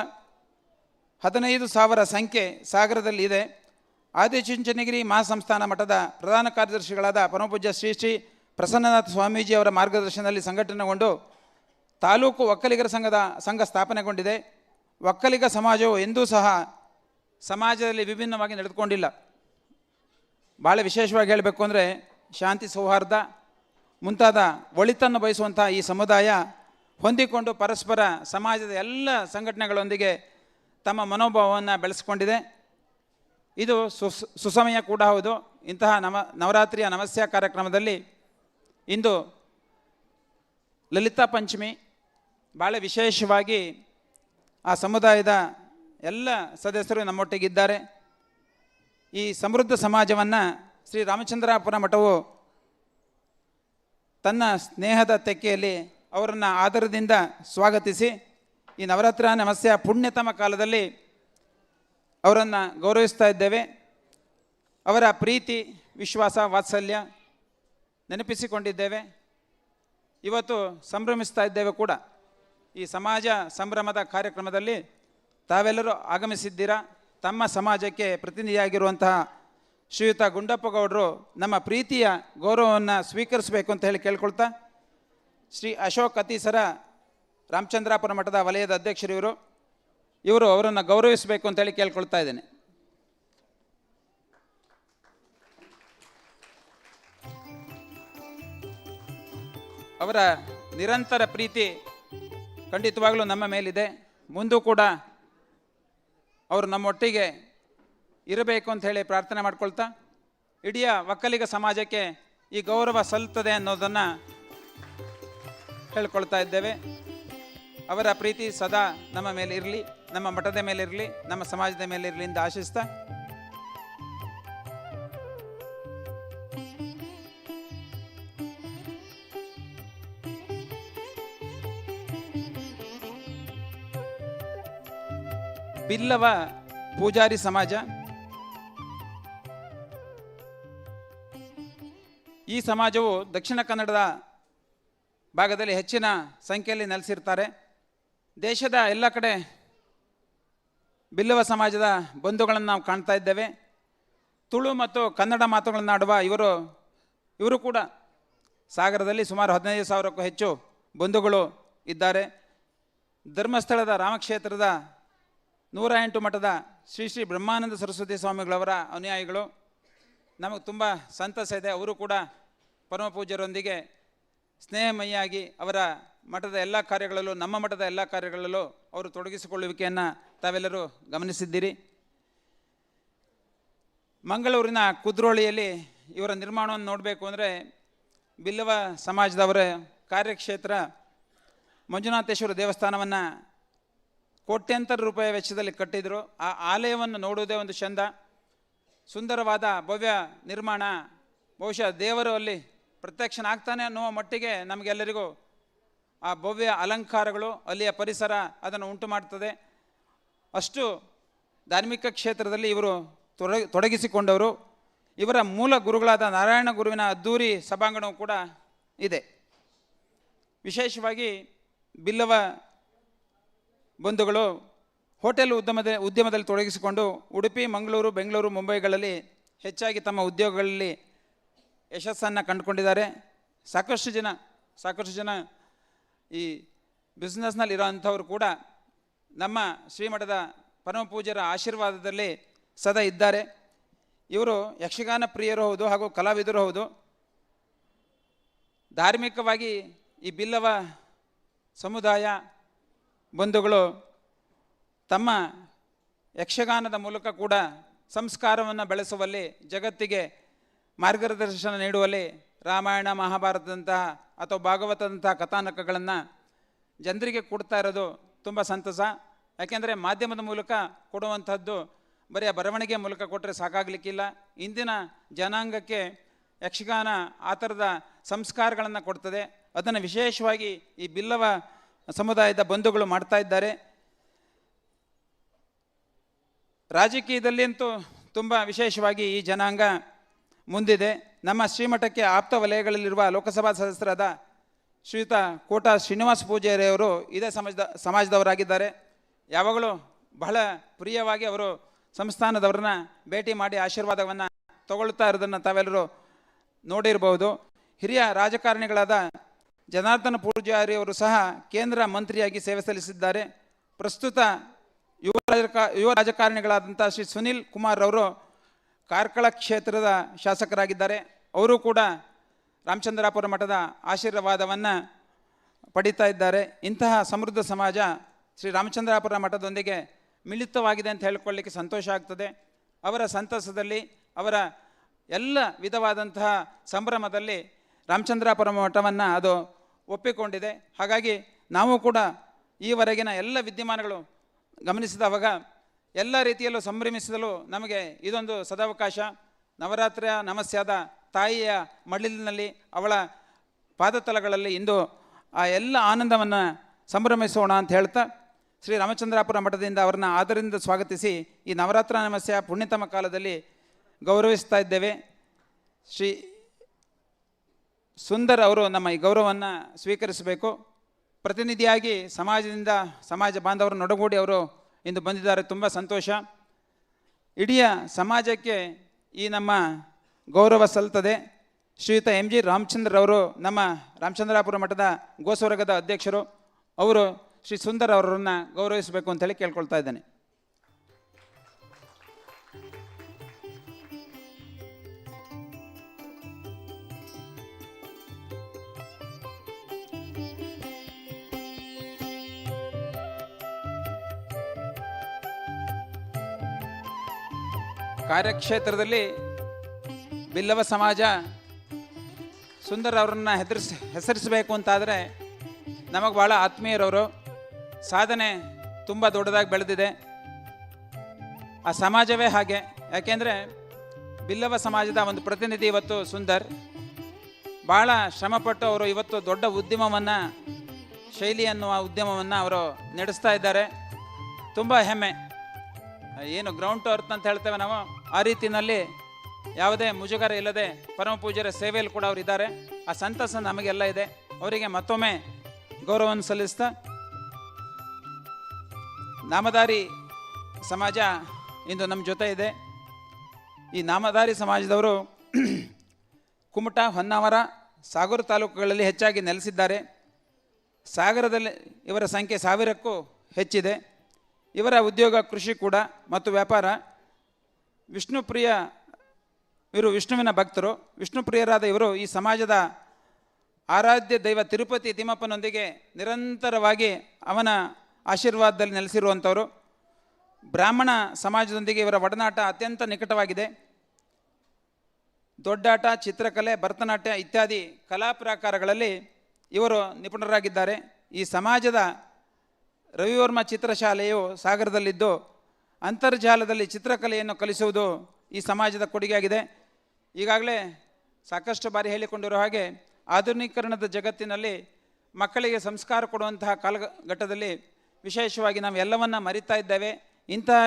ಹದಿನೈದು ಸಾವಿರ ಸಂಖ್ಯೆ ಸಾಗರದಲ್ಲಿ ಇದೆ. ಆದಿಚುಂಚನಗಿರಿ ಮಹಾಸಂಸ್ಥಾನ ಮಠದ ಪ್ರಧಾನ ಕಾರ್ಯದರ್ಶಿಗಳಾದ ಪರಮಪೂಜ್ಯ ಶ್ರೀ ಶ್ರೀ ಪ್ರಸನ್ನನಾಥ ಸ್ವಾಮೀಜಿ ಅವರ ಮಾರ್ಗದರ್ಶನದಲ್ಲಿ ಸಂಘಟನೆಗೊಂಡು ತಾಲೂಕು ಒಕ್ಕಲಿಗರ ಸಂಘದ ಸಂಘ ಸ್ಥಾಪನೆಗೊಂಡಿದೆ. ಒಕ್ಕಲಿಗ ಸಮಾಜವು ಎಂದೂ ಸಹ ಸಮಾಜದಲ್ಲಿ ವಿಭಿನ್ನವಾಗಿ ನಡೆದುಕೊಂಡಿಲ್ಲ. ಭಾಳ ವಿಶೇಷವಾಗಿ ಹೇಳಬೇಕು ಅಂದರೆ ಶಾಂತಿ ಸೌಹಾರ್ದ, ಮುಂತಾದ ಒಳಿತನ್ನು ಬಯಸುವಂಥ ಈ ಸಮುದಾಯ ಹೊಂದಿಕೊಂಡು ಪರಸ್ಪರ ಸಮಾಜದ ಎಲ್ಲ ಸಂಘಟನೆಗಳೊಂದಿಗೆ ತಮ್ಮ ಮನೋಭಾವವನ್ನು ಬೆಳೆಸ್ಕೊಂಡಿದೆ. ಇದು ಸುಸ್ ಸುಸಮಯ ಕೂಡ ಹೌದು. ಇಂತಹ ನವ ನವರಾತ್ರಿಯ ನಮಸ್ಯ ಕಾರ್ಯಕ್ರಮದಲ್ಲಿ ಇಂದು ಲಲಿತಾ ಪಂಚಮಿ ಭಾಳ ವಿಶೇಷವಾಗಿ ಆ ಸಮುದಾಯದ ಎಲ್ಲ ಸದಸ್ಯರು ನಮ್ಮೊಟ್ಟಿಗಿದ್ದಾರೆ. ಈ ಸಮೃದ್ಧ ಸಮಾಜವನ್ನು ಶ್ರೀ ರಾಮಚಂದ್ರಾಪುರ ಮಠವು ತನ್ನ ಸ್ನೇಹದ ತೆಕ್ಕೆಯಲ್ಲಿ ಅವರನ್ನು ಆಧಾರದಿಂದ ಸ್ವಾಗತಿಸಿ, ಈ ನವರಾತ್ರ ನಮಸ್ಯ ಪುಣ್ಯತಮ ಕಾಲದಲ್ಲಿ ಅವರನ್ನು ಗೌರವಿಸ್ತಾ ಇದ್ದೇವೆ. ಅವರ ಪ್ರೀತಿ, ವಿಶ್ವಾಸ, ವಾತ್ಸಲ್ಯ ನೆನಪಿಸಿಕೊಂಡಿದ್ದೇವೆ. ಇವತ್ತು ಸಂಭ್ರಮಿಸ್ತಾ ಇದ್ದೇವೆ ಕೂಡ. ಈ ಸಮಾಜ ಸಂಭ್ರಮದ ಕಾರ್ಯಕ್ರಮದಲ್ಲಿ ತಾವೆಲ್ಲರೂ ಆಗಮಿಸಿದ್ದೀರಾ? ತಮ್ಮ ಸಮಾಜಕ್ಕೆ ಪ್ರತಿನಿಧಿಯಾಗಿರುವಂತಹ ಶ್ರೀಯುತ ಗುಂಡಪ್ಪಗೌಡರು ನಮ್ಮ ಪ್ರೀತಿಯ ಗೌರವವನ್ನು ಸ್ವೀಕರಿಸಬೇಕು ಅಂತ ಹೇಳಿ ಕೇಳ್ಕೊಳ್ತಾ, ಶ್ರೀ ಅಶೋಕ್ ಅತೀಸರ ರಾಮಚಂದ್ರಾಪುರ ಮಠದ ವಲಯದ ಅಧ್ಯಕ್ಷರು ಇವರು. ಇವರು ಅವರನ್ನು ಗೌರವಿಸಬೇಕು ಅಂತೇಳಿ ಕೇಳ್ಕೊಳ್ತಾ ಇದ್ದೇನೆ. ಅವರ ನಿರಂತರ ಪ್ರೀತಿ ಖಂಡಿತವಾಗಲೂ ನಮ್ಮ ಮೇಲಿದೆ. ಮುಂದೂ ಕೂಡ ಅವರು ನಮ್ಮೊಟ್ಟಿಗೆ ಇರಬೇಕು ಅಂತ ಹೇಳಿ ಪ್ರಾರ್ಥನೆ ಮಾಡ್ಕೊಳ್ತಾ, ಇಡೀ ಒಕ್ಕಲಿಗ ಸಮಾಜಕ್ಕೆ ಈ ಗೌರವ ಸಲ್ಲುತ್ತದೆ ಅನ್ನೋದನ್ನು ಹೇಳ್ಕೊಳ್ತಾ ಇದ್ದೇವೆ. ಅವರ ಪ್ರೀತಿ ಸದಾ ನಮ್ಮ ಮೇಲೆ ಇರಲಿ ನಮ್ಮ ಮಠದ ಮೇಲೆ ಇರಲಿ ನಮ್ಮ ಸಮಾಜದ ಮೇಲೆ ಇರಲಿ ಅಂತ ಆಶಿಸ್ತಾ ಬಿಲ್ಲವ ಪೂಜಾರಿ ಸಮಾಜ. ಈ ಸಮಾಜವು ದಕ್ಷಿಣ ಕನ್ನಡದ ಭಾಗದಲ್ಲಿ ಹೆಚ್ಚಿನ ಸಂಖ್ಯೆಯಲ್ಲಿ ನೆಲೆಸಿರ್ತಾರೆ. ದೇಶದ ಎಲ್ಲ ಕಡೆ ಬಿಲ್ಲವ ಸಮಾಜದ ಬಂಧುಗಳನ್ನು ನಾವು ಕಾಣ್ತಾ ಇದ್ದೇವೆ. ತುಳು ಮತ್ತು ಕನ್ನಡ ಮಾತುಗಳನ್ನಾಡುವ ಇವರು ಇವರು ಕೂಡ ಸಾಗರದಲ್ಲಿ ಸುಮಾರು ಹದಿನೈದು ಸಾವಿರಕ್ಕೂ ಹೆಚ್ಚು ಬಂಧುಗಳು ಇದ್ದಾರೆ. ಧರ್ಮಸ್ಥಳದ ರಾಮಕ್ಷೇತ್ರದ ನೂರ ಎಂಟು ಮಠದ ಶ್ರೀ ಶ್ರೀ ಬ್ರಹ್ಮಾನಂದ ಸರಸ್ವತಿ ಸ್ವಾಮಿಗಳವರ ಅನುಯಾಯಿಗಳು. ನಮಗೆ ತುಂಬ ಸಂತಸ ಇದೆ. ಅವರು ಕೂಡ ಪರಮ ಪೂಜ್ಯರೊಂದಿಗೆ ಸ್ನೇಹಮಯಿಯಾಗಿ ಅವರ ಮಠದ ಎಲ್ಲ ಕಾರ್ಯಗಳಲ್ಲೂ, ನಮ್ಮ ಮಠದ ಎಲ್ಲ ಕಾರ್ಯಗಳಲ್ಲೂ ಅವರು ತೊಡಗಿಸಿಕೊಳ್ಳುವಿಕೆಯನ್ನು ತಾವೆಲ್ಲರೂ ಗಮನಿಸಿದ್ದೀರಿ. ಮಂಗಳೂರಿನ ಕುದ್ರೋಳಿಯಲ್ಲಿ ಇವರ ನಿರ್ಮಾಣವನ್ನು ನೋಡಬೇಕು ಅಂದರೆ ಬಿಲ್ಲವ ಸಮಾಜದವರ ಕಾರ್ಯಕ್ಷೇತ್ರ ಮಂಜುನಾಥೇಶ್ವರ ದೇವಸ್ಥಾನವನ್ನು ಕೋಟ್ಯಂತರ ರೂಪಾಯಿ ವೆಚ್ಚದಲ್ಲಿ ಕಟ್ಟಿದರು. ಆ ಆಲಯವನ್ನು ನೋಡುವುದೇ ಒಂದು ಚಂದ. ಸುಂದರವಾದ ಭವ್ಯ ನಿರ್ಮಾಣ. ಬಹುಶಃ ದೇವರು ಅಲ್ಲಿ ಪ್ರತ್ಯಕ್ಷನಾಗ್ತಾನೆ ಅನ್ನುವ ಮಟ್ಟಿಗೆ ನಮಗೆಲ್ಲರಿಗೂ ಆ ಭವ್ಯ ಅಲಂಕಾರಗಳು ಅಲ್ಲಿಯ ಪರಿಸರ ಅದನ್ನು ಉಂಟು ಮಾಡ್ತದೆ. ಅಷ್ಟು ಧಾರ್ಮಿಕ ಕ್ಷೇತ್ರದಲ್ಲಿ ಇವರು ತೊಡಗಿ ತೊಡಗಿಸಿಕೊಂಡವರು. ಇವರ ಮೂಲ ಗುರುಗಳಾದ ನಾರಾಯಣ ಗುರುವಿನ ಅದ್ದೂರಿ ಸಭಾಂಗಣವು ಕೂಡ ಇದೆ. ವಿಶೇಷವಾಗಿ ಬಿಲ್ಲವ ಬಂಧುಗಳು ಹೋಟೆಲ್ ಉದ್ಯಮದ, ಉದ್ಯಮದಲ್ಲಿ ತೊಡಗಿಸಿಕೊಂಡು ಉಡುಪಿ, ಮಂಗಳೂರು, ಬೆಂಗಳೂರು, ಮುಂಬೈಗಳಲ್ಲಿ ಹೆಚ್ಚಾಗಿ ತಮ್ಮ ಉದ್ಯೋಗಗಳಲ್ಲಿ ಯಶಸ್ಸನ್ನು ಕಂಡುಕೊಂಡಿದ್ದಾರೆ. ಸಾಕಷ್ಟು ಜನ ಸಾಕಷ್ಟು ಜನ ಈ ಬಿಸ್ನೆಸ್ನಲ್ಲಿ ಇರೋವಂಥವ್ರು ಕೂಡ ನಮ್ಮ ಶ್ರೀಮಠದ ಪರಮ ಪೂಜ್ಯರ ಆಶೀರ್ವಾದದಲ್ಲಿ ಸದಾ ಇದ್ದಾರೆ. ಇವರು ಯಕ್ಷಗಾನ ಪ್ರಿಯರು ಹೌದು ಹಾಗೂ ಕಲಾವಿದರು ಹೌದು. ಧಾರ್ಮಿಕವಾಗಿ ಈ ಬಿಲ್ಲವ ಸಮುದಾಯ ಬಂಧುಗಳು, ತಮ್ಮ ಯಕ್ಷಗಾನದ ಮೂಲಕ ಕೂಡ ಸಂಸ್ಕಾರವನ್ನು ಬೆಳೆಸುವಲ್ಲಿ, ಜಗತ್ತಿಗೆ ಮಾರ್ಗದರ್ಶನ ನೀಡುವಲ್ಲಿ, ರಾಮಾಯಣ, ಮಹಾಭಾರತದಂತಹ ಅಥವಾ ಭಾಗವತದಂತಹ ಕಥಾನಕಗಳನ್ನು ಜನರಿಗೆ ಕೊಡ್ತಾ ಇರೋದು ತುಂಬ ಸಂತಸ. ಯಾಕೆಂದರೆ ಮಾಧ್ಯಮದ ಮೂಲಕ ಕೊಡುವಂಥದ್ದು ಬರೀ ಬರವಣಿಗೆ ಮೂಲಕ ಕೊಟ್ಟರೆ ಸಾಕಾಗಲಿಕ್ಕಿಲ್ಲ. ಇಂದಿನ ಜನಾಂಗಕ್ಕೆ ಯಕ್ಷಗಾನ ಆ ಥರದ ಸಂಸ್ಕಾರಗಳನ್ನು ಕೊಡ್ತದೆ. ಅದನ್ನು ವಿಶೇಷವಾಗಿ ಈ ಬಿಲ್ಲವ ಸಮುದಾಯದ ಬಂಧುಗಳು ಮಾಡ್ತಾ ಇದ್ದಾರೆ. ರಾಜಕೀಯದಲ್ಲಿ ಅಂತೂ ತುಂಬ ವಿಶೇಷವಾಗಿ ಈ ಜನಾಂಗ ಮುಂದಿದೆ. ನಮ್ಮ ಶ್ರೀಮಠಕ್ಕೆ ಆಪ್ತ ವಲಯಗಳಲ್ಲಿರುವ ಲೋಕಸಭಾ ಸದಸ್ಯರಾದ ಶ್ರೀಯುತ ಕೋಟ ಶ್ರೀನಿವಾಸ ಪೂಜಾರಿಯವರು ಇದೇ ಸಮಾಜದ, ಸಮಾಜದವರಾಗಿದ್ದಾರೆ. ಯಾವಾಗಲೂ ಬಹಳ ಪ್ರಿಯವಾಗಿ ಅವರು ಸಂಸ್ಥಾನದವ್ರನ್ನ ಭೇಟಿ ಮಾಡಿ ಆಶೀರ್ವಾದವನ್ನು ತಗೊಳ್ತಾ ಇರೋದನ್ನು ತಾವೆಲ್ಲರೂ ನೋಡಿರಬಹುದು ಹಿರಿಯ ರಾಜಕಾರಣಿಗಳಾದ ಜನಾರ್ದನ ಪೂಜಾರಿ ಅವರು ಸಹ ಕೇಂದ್ರ ಮಂತ್ರಿಯಾಗಿ ಸೇವೆ ಸಲ್ಲಿಸಿದ್ದಾರೆ. ಪ್ರಸ್ತುತ ಯುವ ರಾಜಕ, ಯುವ ರಾಜಕಾರಣಿಗಳಾದಂಥ ಶ್ರೀ ಸುನಿಲ್ ಕುಮಾರ್ ಅವರು ಕಾರ್ಕಳ ಕ್ಷೇತ್ರದ ಶಾಸಕರಾಗಿದ್ದಾರೆ. ಅವರು ಕೂಡ ರಾಮಚಂದ್ರಾಪುರ ಮಠದ ಆಶೀರ್ವಾದವನ್ನು ಪಡೀತಾ ಇದ್ದಾರೆ. ಇಂತಹ ಸಮೃದ್ಧ ಸಮಾಜ ಶ್ರೀ ರಾಮಚಂದ್ರಾಪುರ ಮಠದೊಂದಿಗೆ ಮಿಳಿತವಾಗಿದೆ ಅಂತ ಹೇಳ್ಕೊಳ್ಳಿಕ್ಕೆ ಸಂತೋಷ ಆಗ್ತದೆ. ಅವರ ಸಂತಸದಲ್ಲಿ, ಅವರ ಎಲ್ಲ ವಿಧವಾದಂತಹ ಸಂಭ್ರಮದಲ್ಲಿ ರಾಮಚಂದ್ರಾಪುರ ಮಠವನ್ನು ಅದು ಒಪ್ಪಿಕೊಂಡಿದೆ. ಹಾಗಾಗಿ ನಾವು ಕೂಡ ಈವರೆಗಿನ ಎಲ್ಲ ವಿದ್ಯಮಾನಗಳು ಗಮನಿಸಿದವಾಗ ಎಲ್ಲ ರೀತಿಯಲ್ಲೂ ಸಂಭ್ರಮಿಸಿದಲು ನಮಗೆ ಇದೊಂದು ಸದಾವಕಾಶ. ನವರಾತ್ರಿಯ ನಮಸ್ಯಾದ ತಾಯಿಯ ಮಡಿಲಿನಲ್ಲಿ ಅವಳ ಪಾದತಲಗಳಲ್ಲಿ ಇಂದು ಆ ಎಲ್ಲ ಆನಂದವನ್ನು ಸಂಭ್ರಮಿಸೋಣ ಅಂತ ಹೇಳ್ತಾ ಶ್ರೀ ರಾಮಚಂದ್ರಾಪುರ ಮಠದಿಂದ ಅವರನ್ನ ಆದರಿಂದ ಸ್ವಾಗತಿಸಿ ಈ ನವರಾತ್ರ ನಮಸ್ಯ ಪುಣ್ಯತಮ ಕಾಲದಲ್ಲಿ ಗೌರವಿಸ್ತಾ ಇದ್ದೇವೆ. ಶ್ರೀ ಸುಂದರ್ ಅವರು ನಮ್ಮ ಈ ಗೌರವವನ್ನು ಸ್ವೀಕರಿಸಬೇಕು. ಪ್ರತಿನಿಧಿಯಾಗಿ ಸಮಾಜದಿಂದ ಸಮಾಜ ಬಾಂಧವರು ನೊಡಗೂಡಿ ಅವರು ಇಂದು ಬಂದಿದ್ದಾರೆ. ತುಂಬ ಸಂತೋಷ. ಇಡೀ ಸಮಾಜಕ್ಕೆ ಈ ನಮ್ಮ ಗೌರವ ಸಲ್ತದೆ ಶ್ರೀಯುತ ಎಂ ಜಿ ರಾಮಚಂದ್ರ ಅವರು ನಮ್ಮ ರಾಮಚಂದ್ರಾಪುರ ಮಠದ ಗೋಸ್ವರ್ಗದ ಅಧ್ಯಕ್ಷರು. ಅವರು ಶ್ರೀ ಸುಂದರ್ ಅವರನ್ನು ಗೌರವಿಸಬೇಕು ಅಂತೇಳಿ ಕೇಳ್ಕೊಳ್ತಾ ಇದ್ದೇನೆ. ಕಾರ್ಯಕ್ಷೇತ್ರದಲ್ಲಿ ಬಿಲ್ಲವ ಸಮಾಜ ಸುಂದರ್ ಅವರನ್ನು ಹೆದರ್ಸ್ ಹೆಸರಿಸಬೇಕು ಅಂತಾದರೆ ನಮಗೆ ಭಾಳ ಆತ್ಮೀಯರವರು. ಸಾಧನೆ ತುಂಬ ದೊಡ್ಡದಾಗಿ ಬೆಳೆದಿದೆ. ಆ ಸಮಾಜವೇ ಹಾಗೆ. ಯಾಕೆಂದರೆ ಬಿಲ್ಲವ ಸಮಾಜದ ಒಂದು ಪ್ರತಿನಿಧಿ ಇವತ್ತು ಸುಂದರ್. ಭಾಳ ಶ್ರಮಪಟ್ಟು ಅವರು ಇವತ್ತು ದೊಡ್ಡ ಉದ್ಯಮವನ್ನು ಶೈಲಿ ಅನ್ನುವ ಉದ್ಯಮವನ್ನು ಅವರು ನಡೆಸ್ತಾ ಇದ್ದಾರೆ. ತುಂಬ ಹೆಮ್ಮೆ. ಏನು ಗ್ರೌಂಡ್ ಟು ಅರ್ತ್ ಅಂತ ಹೇಳ್ತೇವೆ ನಾವು, ಆ ರೀತಿಯಲ್ಲಿ ಯಾವುದೇ ಮುಜುಗರ ಇಲ್ಲದೆ ಪರಮ ಪೂಜ್ಯರ ಸೇವೆಯಲ್ಲಿ ಕೂಡ ಅವರು ಇದ್ದಾರೆ. ಆ ಸಂತಸ ನಮಗೆಲ್ಲ ಇದೆ. ಅವರಿಗೆ ಮತ್ತೊಮ್ಮೆ ಗೌರವವನ್ನು ಸಲ್ಲಿಸ್ತಾ ನಾಮಧಾರಿ ಸಮಾಜ ಇಂದು ನಮ್ಮ ಜೊತೆ ಇದೆ. ಈ ನಾಮಧಾರಿ ಸಮಾಜದವರು ಕುಮಟ, ಹೊನ್ನಾವರ, ಸಾಗರ ತಾಲೂಕುಗಳಲ್ಲಿ ಹೆಚ್ಚಾಗಿ ನೆಲೆಸಿದ್ದಾರೆ. ಸಾಗರದಲ್ಲಿ ಇವರ ಸಂಖ್ಯೆ ಸಾವಿರಕ್ಕೂ ಹೆಚ್ಚಿದೆ. ಇವರ ಉದ್ಯೋಗ, ಕೃಷಿ ಕೂಡ ಮತ್ತು ವ್ಯಾಪಾರ. ವಿಷ್ಣುಪ್ರಿಯ, ಇವರು ವಿಷ್ಣುವಿನ ಭಕ್ತರು. ವಿಷ್ಣುಪ್ರಿಯರಾದ ಇವರು ಈ ಸಮಾಜದ ಆರಾಧ್ಯ ದೈವ ತಿರುಪತಿ ತಿಮ್ಮಪ್ಪನೊಂದಿಗೆ ನಿರಂತರವಾಗಿ ಅವನ ಆಶೀರ್ವಾದದಲ್ಲಿ ನೆಲೆಸಿರುವಂಥವರು. ಬ್ರಾಹ್ಮಣ ಸಮಾಜದೊಂದಿಗೆ ಇವರ ಒಡನಾಟ ಅತ್ಯಂತ ನಿಕಟವಾಗಿದೆ. ದೊಡ್ಡಾಟ, ಚಿತ್ರಕಲೆ, ಭರತನಾಟ್ಯ ಇತ್ಯಾದಿ ಕಲಾ ಪ್ರಾಕಾರಗಳಲ್ಲಿ ಇವರು ನಿಪುಣರಾಗಿದ್ದಾರೆ. ಈ ಸಮಾಜದ ರವಿವರ್ಮ ಚಿತ್ರಶಾಲೆಯು ಸಾಗರದಲ್ಲಿದ್ದು ಅಂತರ್ಜಾಲದಲ್ಲಿ ಚಿತ್ರಕಲೆಯನ್ನು ಕಲಿಸುವುದು ಈ ಸಮಾಜದ ಕೊಡುಗೆಯಾಗಿದೆ. ಈಗಾಗಲೇ ಸಾಕಷ್ಟು ಬಾರಿ ಹೇಳಿಕೊಂಡಿರೋ ಹಾಗೆ ಆಧುನೀಕರಣದ ಜಗತ್ತಿನಲ್ಲಿ ಮಕ್ಕಳಿಗೆ ಸಂಸ್ಕಾರ ಕೊಡುವಂತಹ ಕಾಲಘಟ್ಟದಲ್ಲಿ ವಿಶೇಷವಾಗಿ ನಾವು ಎಲ್ಲವನ್ನು ಮರಿತಾ ಇದ್ದೇವೆ. ಇಂತಹ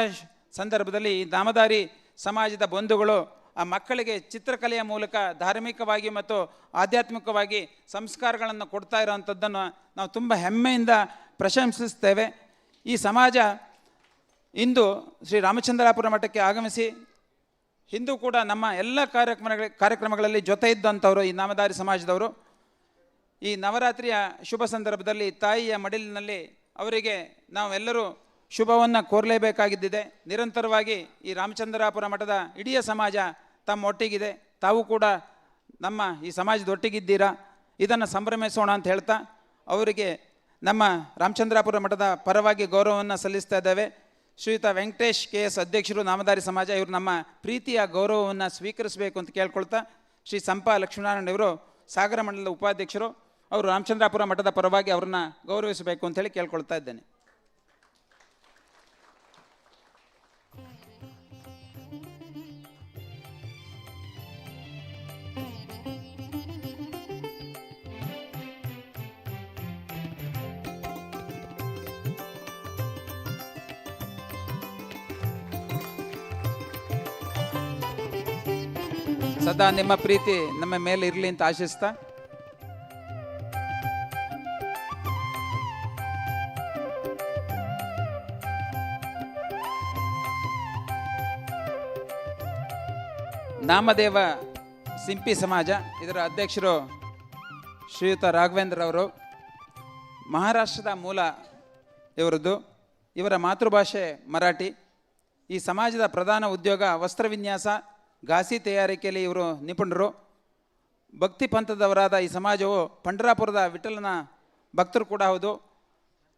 ಸಂದರ್ಭದಲ್ಲಿ ಈ ನಾಮಧಾರಿ ಸಮಾಜದ ಬಂಧುಗಳು ಆ ಮಕ್ಕಳಿಗೆ ಚಿತ್ರಕಲೆಯ ಮೂಲಕ ಧಾರ್ಮಿಕವಾಗಿ ಮತ್ತು ಆಧ್ಯಾತ್ಮಿಕವಾಗಿ ಸಂಸ್ಕಾರಗಳನ್ನು ಕೊಡ್ತಾ ಇರೋವಂಥದ್ದನ್ನು ನಾವು ತುಂಬ ಹೆಮ್ಮೆಯಿಂದ ಪ್ರಶಂಸಿಸ್ತೇವೆ ಈ ಸಮಾಜ ಇಂದು ಶ್ರೀ ರಾಮಚಂದ್ರಾಪುರ ಮಠಕ್ಕೆ ಆಗಮಿಸಿ, ಹಿಂದೂ ಕೂಡ ನಮ್ಮ ಎಲ್ಲ ಕಾರ್ಯಕ್ರಮಗಳ, ಕಾರ್ಯಕ್ರಮಗಳಲ್ಲಿ ಜೊತೆ ಇದ್ದಂಥವರು ಈ ನಾಮಧಾರಿ ಸಮಾಜದವರು. ಈ ನವರಾತ್ರಿಯ ಶುಭ ಸಂದರ್ಭದಲ್ಲಿ ತಾಯಿಯ ಮಡಿಲಿನಲ್ಲಿ ಅವರಿಗೆ ನಾವೆಲ್ಲರೂ ಶುಭವನ್ನು ಕೋರಲೇಬೇಕಾಗಿದ್ದಿದೆ. ನಿರಂತರವಾಗಿ ಈ ರಾಮಚಂದ್ರಾಪುರ ಮಠದ ಇಡೀ ಸಮಾಜ ತಮ್ಮ ಒಟ್ಟಿಗಿದೆ ತಾವು ಕೂಡ ನಮ್ಮ ಈ ಸಮಾಜದ ಒಟ್ಟಿಗಿದ್ದೀರಾ ಇದನ್ನು ಸಂಭ್ರಮಿಸೋಣ ಅಂತ ಹೇಳ್ತಾ, ಅವರಿಗೆ ನಮ್ಮ ರಾಮಚಂದ್ರಾಪುರ ಮಠದ ಪರವಾಗಿ ಗೌರವವನ್ನು ಸಲ್ಲಿಸ್ತಾ ಇದ್ದೇವೆ. ಶ್ರೀಯುತ ವೆಂಕಟೇಶ್ ಕೆ ಎಸ್ ಅಧ್ಯಕ್ಷರು, ನಾಮಧಾರಿ ಸಮಾಜ, ಇವರು ನಮ್ಮ ಪ್ರೀತಿಯ ಗೌರವವನ್ನು ಸ್ವೀಕರಿಸಬೇಕು ಅಂತ ಕೇಳ್ಕೊಳ್ತಾ ಶ್ರೀ ಸಂಪಾ ಲಕ್ಷ್ಮೀನಾರಾಯಣ ಇವರು ಸಾಗರ ಮಂಡಲದ ಉಪಾಧ್ಯಕ್ಷರು. ಅವರು ರಾಮಚಂದ್ರಾಪುರ ಮಠದ ಪರವಾಗಿ ಅವರನ್ನ ಗೌರವಿಸಬೇಕು ಅಂತೇಳಿ ಕೇಳ್ಕೊಳ್ತಾ ಇದ್ದೇನೆ. ಸದಾ ನಿಮ್ಮ ಪ್ರೀತಿ ನಮ್ಮ ಮೇಲೆ ಇರಲಿ ಅಂತ ಆಶಿಸ್ತಾ? ನಾಮದೇವ ಸಿಂಪಿ ಸಮಾಜ, ಇದರ ಅಧ್ಯಕ್ಷರು ಶ್ರೀಯುತ ರಾಘವೇಂದ್ರ ಅವರು, ಮಹಾರಾಷ್ಟ್ರದ ಮೂಲ ಇವರದ್ದು ಇವರ ಮಾತೃಭಾಷೆ ಮರಾಠಿ. ಈ ಸಮಾಜದ ಪ್ರಧಾನ ಉದ್ಯೋಗ ವಸ್ತ್ರ ವಿನ್ಯಾಸ ಘಾಸಿ ತಯಾರಿಕೆಯಲ್ಲಿ ಇವರು ನಿಪುಣರು. ಭಕ್ತಿ ಪಂಥದವರಾದ ಈ ಸಮಾಜವು ಪಂಡರಾಪುರದ ವಿಠಲನ ಭಕ್ತರು ಕೂಡ ಹೌದು.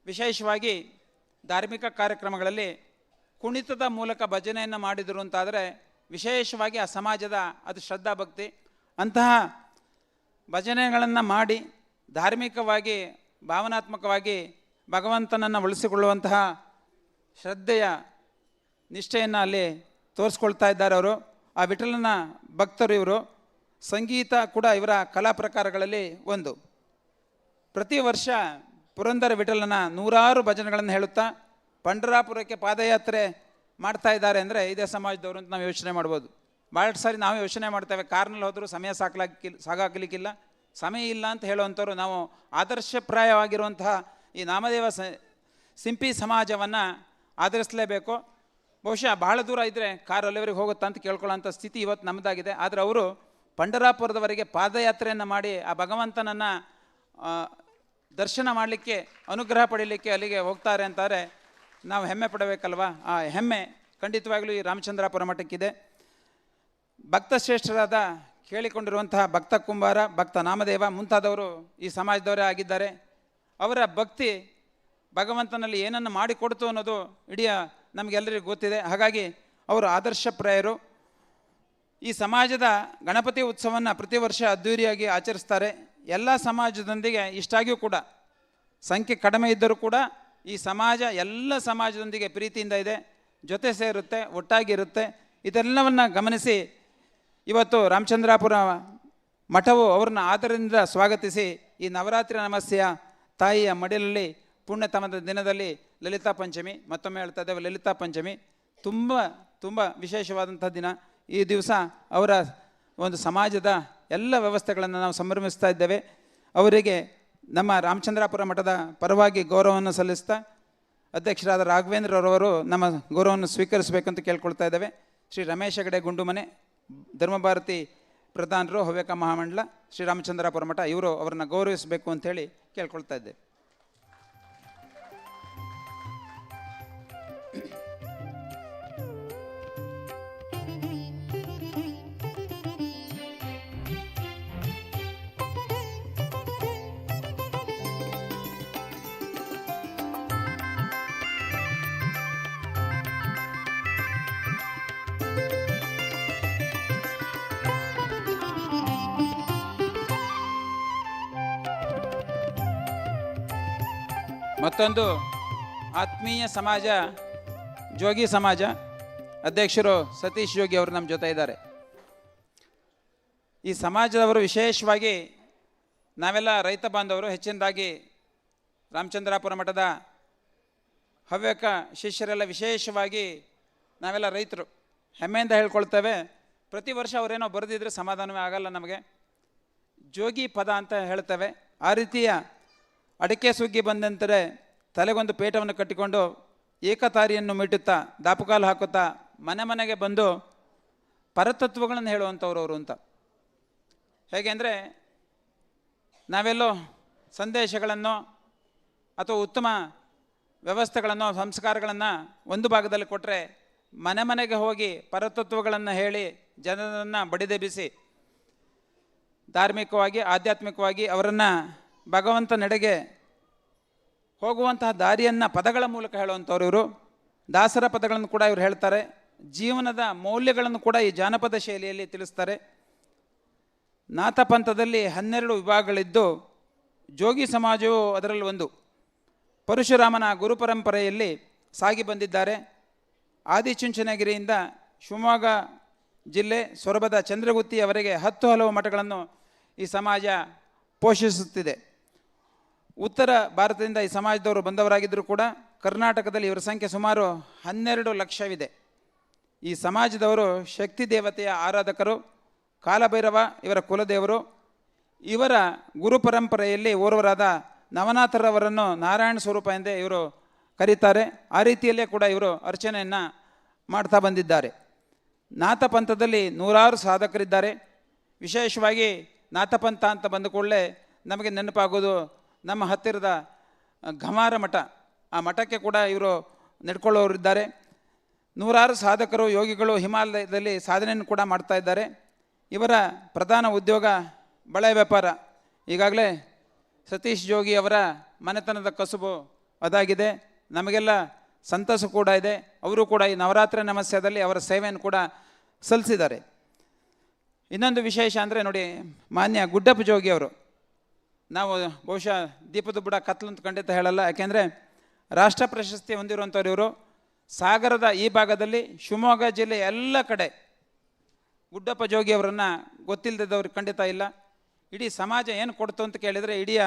ವಿಶೇಷವಾಗಿ ಧಾರ್ಮಿಕ ಕಾರ್ಯಕ್ರಮಗಳಲ್ಲಿ ಕುಣಿತದ ಮೂಲಕ ಭಜನೆಯನ್ನು ಮಾಡಿದರು ಅಂತಾದರೆ ವಿಶೇಷವಾಗಿ ಆ ಸಮಾಜದ ಅದು ಶ್ರದ್ಧಾ ಭಕ್ತಿ. ಅಂತಹ ಭಜನೆಗಳನ್ನು ಮಾಡಿ ಧಾರ್ಮಿಕವಾಗಿ, ಭಾವನಾತ್ಮಕವಾಗಿ ಭಗವಂತನನ್ನು ಉಳಿಸಿಕೊಳ್ಳುವಂತಹ ಶ್ರದ್ಧೆಯ ನಿಷ್ಠೆಯನ್ನು ಅಲ್ಲಿ ತೋರಿಸ್ಕೊಳ್ತಾ ಇದ್ದಾರೆ ಅವರು. ಆ ವಿಠಲನ ಭಕ್ತರು ಇವರು, ಸಂಗೀತ ಕೂಡ ಇವರ ಕಲಾ ಪ್ರಕಾರಗಳಲ್ಲಿ ಒಂದು. ಪ್ರತಿ ವರ್ಷ ಪುರಂದರ ವಿಠಲನ ನೂರಾರು ಭಜನೆಗಳನ್ನು ಹೇಳುತ್ತಾ ಪಂಡರಾಪುರಕ್ಕೆ ಪಾದಯಾತ್ರೆ ಮಾಡ್ತಾ ಇದ್ದಾರೆ ಅಂದರೆ ಇದೇ ಸಮಾಜದವರು ಅಂತ ನಾವು ಯೋಚನೆ ಮಾಡ್ಬೋದು. ಭಾಳ ಸಾರಿ ನಾವು ಯೋಚನೆ ಮಾಡ್ತೇವೆ, ಕಾರ್ನಲ್ಲಿ ಹೋದರೂ ಸಮಯ ಸಾಕಲಾಕಿಲ್ಲ ಸಾಗಾಕಲಿಕ್ಕಿಲ್ಲ, ಸಮಯ ಇಲ್ಲ ಅಂತ ಹೇಳುವಂಥವ್ರು ನಾವು ಆದರ್ಶಪ್ರಾಯವಾಗಿರುವಂತಹ ಈ ನಾಮದೇವ ಸಿಂಪಿ ಸಮಾಜವನ್ನು ಆಧರಿಸಲೇಬೇಕು. ಬಹುಶಃ ಬಹಳ ದೂರ ಇದ್ದರೆ ಕಾರ್ ಅಲ್ಲಿವರೆಗೆ ಹೋಗುತ್ತಾ ಅಂತ ಕೇಳ್ಕೊಳ್ಳೋಂಥ ಸ್ಥಿತಿ ಇವತ್ತು ನಮ್ಮದಾಗಿದೆ ಆದರೆ ಅವರು ಪಂಡರಾಪುರದವರೆಗೆ ಪಾದಯಾತ್ರೆಯನ್ನು ಮಾಡಿ ಆ ಭಗವಂತನನ್ನು ದರ್ಶನ ಮಾಡಲಿಕ್ಕೆ, ಅನುಗ್ರಹ ಪಡೀಲಿಕ್ಕೆ ಅಲ್ಲಿಗೆ ಹೋಗ್ತಾರೆ ಅಂತಾರೆ. ನಾವು ಹೆಮ್ಮೆ ಪಡಬೇಕಲ್ವಾ? ಆ ಹೆಮ್ಮೆ ಖಂಡಿತವಾಗಲೂ ಈ ರಾಮಚಂದ್ರಾಪುರ ಮಠಕ್ಕಿದೆ. ಭಕ್ತ ಶ್ರೇಷ್ಠರಾದ ಕೇಳಿಕೊಂಡಿರುವಂತಹ ಭಕ್ತ ಕುಂಬಾರ, ಭಕ್ತ ನಾಮದೇವ ಮುಂತಾದವರು ಈ ಸಮಾಜದವರೇ ಆಗಿದ್ದಾರೆ. ಅವರ ಭಕ್ತಿ ಭಗವಂತನಲ್ಲಿ ಏನನ್ನು ಮಾಡಿಕೊಡ್ತು ಅನ್ನೋದು ಇಡೀ ನಮಗೆಲ್ಲರಿಗೂ ಗೊತ್ತಿದೆ. ಹಾಗಾಗಿ ಅವರು ಆದರ್ಶಪ್ರಾಯರು ಈ ಸಮಾಜದ ಗಣಪತಿ ಉತ್ಸವವನ್ನು ಪ್ರತಿ ವರ್ಷ ಅದ್ಧೂರಿಯಾಗಿ ಆಚರಿಸ್ತಾರೆ. ಎಲ್ಲ ಸಮಾಜದೊಂದಿಗೆ ಇಷ್ಟಾಗಿಯೂ ಕೂಡ, ಸಂಖ್ಯೆ ಕಡಿಮೆ ಇದ್ದರೂ ಕೂಡ ಈ ಸಮಾಜ ಎಲ್ಲ ಸಮಾಜದೊಂದಿಗೆ ಪ್ರೀತಿಯಿಂದ ಇದೆ. ಜೊತೆ ಸೇರುತ್ತೆ ಒಟ್ಟಾಗಿರುತ್ತೆ ಇದೆಲ್ಲವನ್ನು ಗಮನಿಸಿ ಇವತ್ತು ರಾಮಚಂದ್ರಾಪುರ ಮಠವು ಅವ್ರನ್ನ ಆದರದಿಂದ ಸ್ವಾಗತಿಸಿ ಈ ನವರಾತ್ರಿ ನಮಸ್ಯೆಯ ತಾಯಿಯ ಮಡಿಲಲ್ಲಿ ಪುಣ್ಯತಮದ ದಿನದಲ್ಲಿ ಲಲಿತಾ ಪಂಚಮಿ, ಮತ್ತೊಮ್ಮೆ ಹೇಳ್ತಾ ಇದ್ದೇವೆ, ಲಲಿತಾ ಪಂಚಮಿ ತುಂಬ ತುಂಬ ವಿಶೇಷವಾದಂಥ ದಿನ. ಈ ದಿವಸ ಅವರ ಒಂದು ಸಮಾಜದ ಎಲ್ಲ ವ್ಯವಸ್ಥೆಗಳನ್ನು ನಾವು ಸಂಭ್ರಮಿಸ್ತಾ ಇದ್ದೇವೆ. ಅವರಿಗೆ ನಮ್ಮ ರಾಮಚಂದ್ರಾಪುರ ಮಠದ ಪರವಾಗಿ ಗೌರವವನ್ನು ಸಲ್ಲಿಸ್ತಾ ಅಧ್ಯಕ್ಷರಾದ ರಾಘವೇಂದ್ರರವರು ನಮ್ಮ ಗೌರವವನ್ನು ಸ್ವೀಕರಿಸಬೇಕಂತ ಕೇಳ್ಕೊಳ್ತಾ ಇದ್ದೇವೆ. ಶ್ರೀ ರಮೇಶ್ ಹೆಗಡೆ ಗುಂಡುಮನೆ, ಧರ್ಮಭಾರತಿ ಪ್ರಧಾನರು, ಹವ್ಯಕ ಮಹಾಮಂಡಲ ಶ್ರೀರಾಮಚಂದ್ರಾಪುರ ಮಠ, ಇವರು ಅವರನ್ನು ಗೌರವಿಸಬೇಕು ಅಂತೇಳಿ ಕೇಳ್ಕೊಳ್ತಾ ಇದ್ದೇವೆ. ಮತ್ತೊಂದು ಆತ್ಮೀಯ ಸಮಾಜ, ಜೋಗಿ ಸಮಾಜ ಅಧ್ಯಕ್ಷರು ಸತೀಶ್ ಜೋಗಿ ಅವರು ನಮ್ಮ ಜೊತೆ ಇದ್ದಾರೆ. ಈ ಸಮಾಜದವರು ವಿಶೇಷವಾಗಿ ನಾವೆಲ್ಲ ರೈತ ಬಾಂಧವರು, ಹೆಚ್ಚಿನದಾಗಿ ರಾಮಚಂದ್ರಾಪುರ ಮಠದ ಹವ್ಯಕ ಶಿಷ್ಯರೆಲ್ಲ ವಿಶೇಷವಾಗಿ ನಾವೆಲ್ಲ ರೈತರು. ಹೆಮ್ಮೆಯಿಂದ ಹೇಳ್ಕೊಳ್ತೇವೆ, ಪ್ರತಿ ವರ್ಷ ಅವರೇನೋ ಬರೆದಿದ್ರೆ ಸಮಾಧಾನವೇ ಆಗಲ್ಲ ನಮಗೆ. ಜೋಗಿ ಪದ ಅಂತ ಹೇಳ್ತೇವೆ, ಆ ರೀತಿಯ ಅಡಿಕೆ ಸುಗ್ಗಿ ಬಂದಂತರೆ ತಲೆಗೊಂದು ಪೇಟವನ್ನು ಕಟ್ಟಿಕೊಂಡು ಏಕತಾರಿಯನ್ನು ಮಿಟ್ಟುತ್ತಾ ದಾಪುಕಾಲು ಹಾಕುತ್ತಾ ಮನೆ ಮನೆಗೆ ಬಂದು ಪರತತ್ವಗಳನ್ನು ಹೇಳುವಂಥವ್ರು ಅವರು ಅಂತ. ಹೇಗೆ ಅಂದರೆ ನಾವೆಲ್ಲೋ ಸಂದೇಶಗಳನ್ನು ಅಥವಾ ಉತ್ತಮ ವ್ಯವಸ್ಥೆಗಳನ್ನು, ಸಂಸ್ಕಾರಗಳನ್ನು ಒಂದು ಭಾಗದಲ್ಲಿ ಕೊಟ್ಟರೆ ಮನೆ ಮನೆಗೆ ಹೋಗಿ ಪರತತ್ವಗಳನ್ನು ಹೇಳಿ ಜನರನ್ನು ಬಡಿದೆಬ್ಬಿಸಿ ಧಾರ್ಮಿಕವಾಗಿ, ಆಧ್ಯಾತ್ಮಿಕವಾಗಿ ಅವರನ್ನು ಭಗವಂತ ನಡೆಗೆ ಹೋಗುವಂತಹ ದಾರಿಯನ್ನು ಪದಗಳ ಮೂಲಕ ಹೇಳುವಂಥವ್ರು ಇವರು. ದಾಸರ ಪದಗಳನ್ನು ಕೂಡ ಇವರು ಹೇಳ್ತಾರೆ. ಜೀವನದ ಮೌಲ್ಯಗಳನ್ನು ಕೂಡ ಈ ಜಾನಪದ ಶೈಲಿಯಲ್ಲಿ ತಿಳಿಸ್ತಾರೆ. ನಾಥಪಂಥದಲ್ಲಿ ಹನ್ನೆರಡು ವಿಭಾಗಗಳಿದ್ದು, ಜೋಗಿ ಸಮಾಜವು ಅದರಲ್ಲಿ ಒಂದು. ಪರಶುರಾಮನ ಗುರುಪರಂಪರೆಯಲ್ಲಿ ಸಾಗಿ ಬಂದಿದ್ದಾರೆ. ಆದಿಚುಂಚನಗಿರಿಯಿಂದ ಶಿವಮೊಗ್ಗ ಜಿಲ್ಲೆ ಸೊರಬದ ಚಂದ್ರಗುತ್ತಿಯವರೆಗೆ ಹತ್ತು ಹಲವು ಮಠಗಳನ್ನು ಈ ಸಮಾಜ ಪೋಷಿಸುತ್ತಿದೆ. ಉತ್ತರ ಭಾರತದಿಂದ ಈ ಸಮಾಜದವರು ಬಂದವರಾಗಿದ್ದರೂ ಕೂಡ ಕರ್ನಾಟಕದಲ್ಲಿ ಇವರ ಸಂಖ್ಯೆ ಸುಮಾರು ಹನ್ನೆರಡು ಲಕ್ಷವಿದೆ. ಈ ಸಮಾಜದವರು ಶಕ್ತಿ ದೇವತೆಯ ಆರಾಧಕರು, ಕಾಲಭೈರವ, ಇವರ ಕುಲದೇವರು. ಇವರ ಗುರು ಪರಂಪರೆಯಲ್ಲಿ ಓರ್ವರಾದ ನವನಾಥರವರನ್ನು ನಾರಾಯಣ ಸ್ವರೂಪ ಎಂದೇ ಇವರು ಕರೀತಾರೆ. ಆ ರೀತಿಯಲ್ಲೇ ಕೂಡ ಇವರು ಅರ್ಚನೆಯನ್ನು ಮಾಡ್ತಾ ಬಂದಿದ್ದಾರೆ. ನಾಥಪಂಥದಲ್ಲಿ ನೂರಾರು ಸಾಧಕರಿದ್ದಾರೆ. ವಿಶೇಷವಾಗಿ ನಾಥಪಂಥ ಅಂತ ಬಂದ ಕೂಡಲೇ ನಮಗೆ ನೆನಪಾಗೋದು ನಮ್ಮ ಹತ್ತಿರದ ಘಮಾರ ಮಠ. ಆ ಮಠಕ್ಕೆ ಕೂಡ ಇವರು ನಡ್ಕೊಳ್ಳೋರಿದ್ದಾರೆ ನೂರಾರು ಸಾಧಕರು, ಯೋಗಿಗಳು ಹಿಮಾಲಯದಲ್ಲಿ ಸಾಧನೆಯನ್ನು ಕೂಡ ಮಾಡ್ತಾ ಇದ್ದಾರೆ. ಇವರ ಪ್ರಧಾನ ಉದ್ಯೋಗ ಬಳೆ ವ್ಯಾಪಾರ. ಈಗಾಗಲೇ ಸತೀಶ್ ಜೋಗಿ ಅವರ ಮನೆತನದ ಕಸುಬು ಅದಾಗಿದೆ. ನಮಗೆಲ್ಲ ಸಂತಸ ಕೂಡ ಇದೆ. ಅವರು ಕೂಡ ಈ ನವರಾತ್ರಿ ನಮಸ್ಯದಲ್ಲಿ ಅವರ ಸೇವೆಯನ್ನು ಕೂಡ ಸಲ್ಲಿಸಿದ್ದಾರೆ. ಇನ್ನೊಂದು ವಿಶೇಷ ಅಂದರೆ ನೋಡಿ, ಮಾನ್ಯ ಗುಡ್ಡಪ್ಪ ಜೋಗಿ ಅವರು. ನಾವು ಬಹುಶಃ ದೀಪದ ಬುಡ ಕತ್ಲು ಅಂತ ಖಂಡಿತ ಹೇಳಲ್ಲ. ಯಾಕೆಂದರೆ ರಾಷ್ಟ್ರ ಪ್ರಶಸ್ತಿ ಹೊಂದಿರುವಂಥವ್ರು ಇವರು. ಸಾಗರದ ಈ ಭಾಗದಲ್ಲಿ ಶಿವಮೊಗ್ಗ ಜಿಲ್ಲೆ ಎಲ್ಲ ಕಡೆ ಗುಡ್ಡಪ್ಪ ಜೋಗಿ ಅವರನ್ನು ಗೊತ್ತಿಲ್ಲದವ್ರು ಖಂಡಿತ ಇಲ್ಲ. ಇಡೀ ಸಮಾಜ ಏನು ಕೊಡ್ತು ಅಂತ ಕೇಳಿದರೆ ಇಡೀ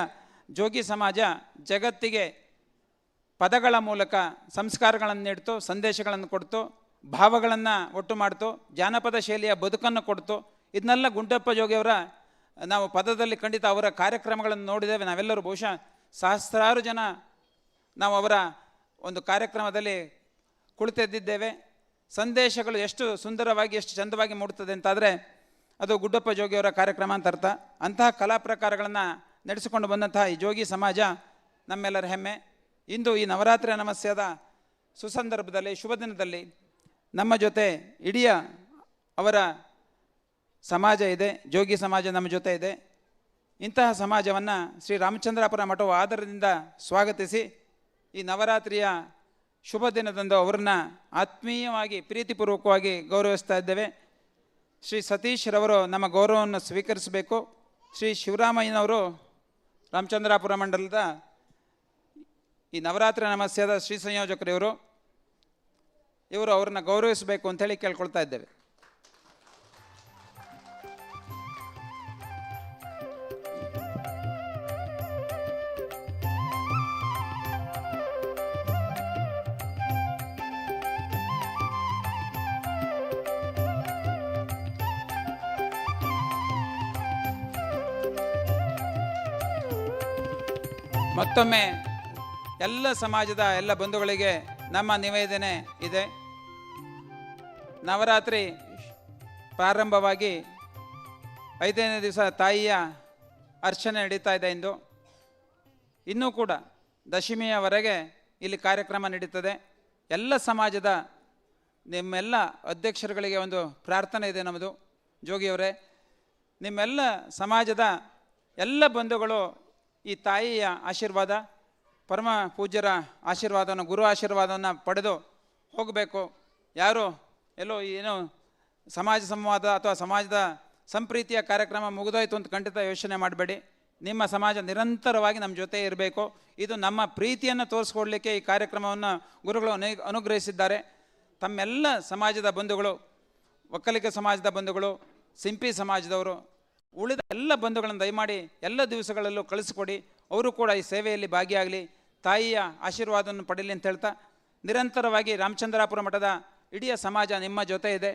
ಜೋಗಿ ಸಮಾಜ ಜಗತ್ತಿಗೆ ಪದಗಳ ಮೂಲಕ ಸಂಸ್ಕಾರಗಳನ್ನು ನೀಡ್ತು, ಸಂದೇಶಗಳನ್ನು ಕೊಡ್ತು, ಭಾವಗಳನ್ನು ಒಟ್ಟು ಮಾಡ್ತು, ಜಾನಪದ ಶೈಲಿಯ ಬದುಕನ್ನು ಕೊಡ್ತು. ಇದನ್ನೆಲ್ಲ ಗುಂಡಪ್ಪ ಜೋಗಿಯವರ ನಾವು ಪದದಲ್ಲಿ ಖಂಡಿತ ಅವರ ಕಾರ್ಯಕ್ರಮಗಳನ್ನು ನೋಡಿದ್ದೇವೆ. ನಾವೆಲ್ಲರೂ ಬಹುಶಃ ಸಹಸ್ರಾರು ಜನ ನಾವು ಅವರ ಒಂದು ಕಾರ್ಯಕ್ರಮದಲ್ಲಿ ಕುಳಿತೆದ್ದಿದ್ದೇವೆ. ಸಂದೇಶಗಳು ಎಷ್ಟು ಸುಂದರವಾಗಿ, ಎಷ್ಟು ಚಂದವಾಗಿ ಮೂಡುತ್ತದೆ ಅಂತಾದರೆ ಅದು ಗುಡ್ಡಪ್ಪ ಜೋಗಿಯವರ ಕಾರ್ಯಕ್ರಮ ಅಂತ ಅರ್ಥ. ಅಂತಹ ಕಲಾ ಪ್ರಕಾರಗಳನ್ನು ನಡೆಸಿಕೊಂಡು ಬಂದಂತಹ ಈ ಜೋಗಿ ಸಮಾಜ ನಮ್ಮೆಲ್ಲರ ಹೆಮ್ಮೆ. ಇಂದು ಈ ನವರಾತ್ರಿ ನಮಸ್ಯದ ಸುಸಂದರ್ಭದಲ್ಲಿ, ಶುಭ ದಿನದಲ್ಲಿ ನಮ್ಮ ಜೊತೆ ಇಡಿಯ ಅವರ ಸಮಾಜ ಇದೆ, ಜೋಗಿ ಸಮಾಜ ನಮ್ಮ ಜೊತೆ ಇದೆ. ಇಂತಹ ಸಮಾಜವನ್ನು ಶ್ರೀ ರಾಮಚಂದ್ರಾಪುರ ಮಠವು ಆದರದಿಂದ ಸ್ವಾಗತಿಸಿ, ಈ ನವರಾತ್ರಿಯ ಶುಭ ದಿನದಂದು ಅವರನ್ನು ಆತ್ಮೀಯವಾಗಿ, ಪ್ರೀತಿಪೂರ್ವಕವಾಗಿ ಗೌರವಿಸ್ತಾ ಇದ್ದೇವೆ. ಶ್ರೀ ಸತೀಶ್ ರವರು ನಮ್ಮ ಗೌರವವನ್ನು ಸ್ವೀಕರಿಸಬೇಕು. ಶ್ರೀ ಶಿವರಾಮಯ್ಯನವರು ರಾಮಚಂದ್ರಾಪುರ ಮಂಡಲದ ಈ ನವರಾತ್ರಿ ನಮಸ್ಯದ ಶ್ರೀ ಸಂಯೋಜಕರು ಇವರು. ಇವರು ಅವ್ರನ್ನ ಗೌರವಿಸಬೇಕು ಅಂತೇಳಿ ಕೇಳ್ಕೊಳ್ತಾ ಇದ್ದೇವೆ. ಮತ್ತೊಮ್ಮೆ ಎಲ್ಲ ಸಮಾಜದ ಎಲ್ಲ ಬಂಧುಗಳಿಗೆ ನಮ್ಮ ನಿವೇದನೆ ಇದೆ. ನವರಾತ್ರಿ ಪ್ರಾರಂಭವಾಗಿ ಐದನೇ ದಿವಸ ತಾಯಿಯ ಅರ್ಚನೆ ನಡೀತಾ ಇದೆ ಇಂದು. ಇನ್ನೂ ಕೂಡ ದಶಮಿಯವರೆಗೆ ಇಲ್ಲಿ ಕಾರ್ಯಕ್ರಮ ನಡೀತದೆ. ಎಲ್ಲ ಸಮಾಜದ ನಿಮ್ಮೆಲ್ಲ ಅಧ್ಯಕ್ಷರುಗಳಿಗೆ ಒಂದು ಪ್ರಾರ್ಥನೆ ಇದೆ ನಮ್ಮದು. ಜೋಗಿಯವರೇ, ನಿಮ್ಮೆಲ್ಲ ಸಮಾಜದ ಎಲ್ಲ ಬಂಧುಗಳು ಈ ತಾಯಿಯ ಆಶೀರ್ವಾದ, ಪರಮ ಪೂಜ್ಯರ ಆಶೀರ್ವಾದವನ್ನು ಗುರು ಆಶೀರ್ವಾದವನ್ನು ಪಡೆದು ಹೋಗಬೇಕು. ಯಾರು? ಎಲ್ಲೋ ಏನು ಸಮಾಜ ಸಂವಾದ ಅಥವಾ ಸಮಾಜದ ಸಂಪ್ರೀತಿಯ ಕಾರ್ಯಕ್ರಮ ಮುಗಿದೋಯ್ತು ಅಂತ ಖಂಡಿತ ಯೋಚನೆ ಮಾಡಬೇಡಿ. ನಿಮ್ಮ ಸಮಾಜ ನಿರಂತರವಾಗಿ ನಮ್ಮ ಜೊತೆ ಇರಬೇಕು. ಇದು ನಮ್ಮ ಪ್ರೀತಿಯನ್ನು ತೋರಿಸ್ಕೊಡ್ಲಿಕ್ಕೆ ಈ ಕಾರ್ಯಕ್ರಮವನ್ನು ಗುರುಗಳು ಅನು ಅನುಗ್ರಹಿಸಿದ್ದಾರೆ. ತಮ್ಮೆಲ್ಲ ಸಮಾಜದ ಬಂಧುಗಳು, ಒಕ್ಕಲಿಗ ಸಮಾಜದ ಬಂಧುಗಳು, ಸಿಂಪಿ ಸಮಾಜದವರು ಉಳಿದ ಎಲ್ಲ ಬಂಧುಗಳನ್ನು ದಯಮಾಡಿ ಎಲ್ಲ ದಿವಸಗಳಲ್ಲೂ ಕಳಿಸ್ಕೊಡಿ. ಅವರು ಕೂಡ ಈ ಸೇವೆಯಲ್ಲಿ ಭಾಗಿಯಾಗಲಿ. ತಾಯಿಯ ಆಶೀರ್ವಾದವನ್ನು ಪಡೆಯಲಿ ಅಂತ ಹೇಳ್ತಾ ನಿರಂತರವಾಗಿ ರಾಮಚಂದ್ರಾಪುರ ಮಠದ ಇಡೀ ಸಮಾಜ ನಿಮ್ಮ ಜೊತೆ ಇದೆ.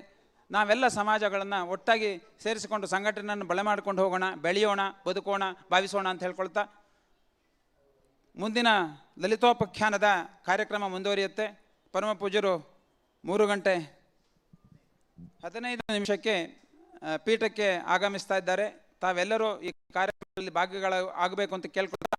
ನಾವೆಲ್ಲ ಸಮಾಜಗಳನ್ನು ಒಟ್ಟಾಗಿ ಸೇರಿಸಿಕೊಂಡು ಸಂಘಟನೆಯನ್ನು ಬಳೆ ಮಾಡ್ಕೊಂಡು ಹೋಗೋಣ, ಬೆಳೆಯೋಣ, ಬದುಕೋಣ, ಭಾವಿಸೋಣ ಅಂತ ಹೇಳ್ಕೊಳ್ತಾ ಮುಂದಿನ ಲಲಿತೋಪಖ್ಯಾನದ ಕಾರ್ಯಕ್ರಮ ಮುಂದುವರಿಯುತ್ತೆ. ಪರಮ ಪೂಜ್ಯರು ಮೂರು ಗಂಟೆ ಹದಿನೈದು ನಿಮಿಷಕ್ಕೆ ಪೀಠಕ್ಕೆ ಆಗಮಿಸ್ತಾ ಇದ್ದಾರೆ. ತಾವೆಲ್ಲರೂ ಈ ಕಾರ್ಯಕ್ರಮದಲ್ಲಿ ಭಾಗಿಗಳ ಆಗಬೇಕು ಅಂತ ಕೇಳ್ಕೊಳ್ತಾ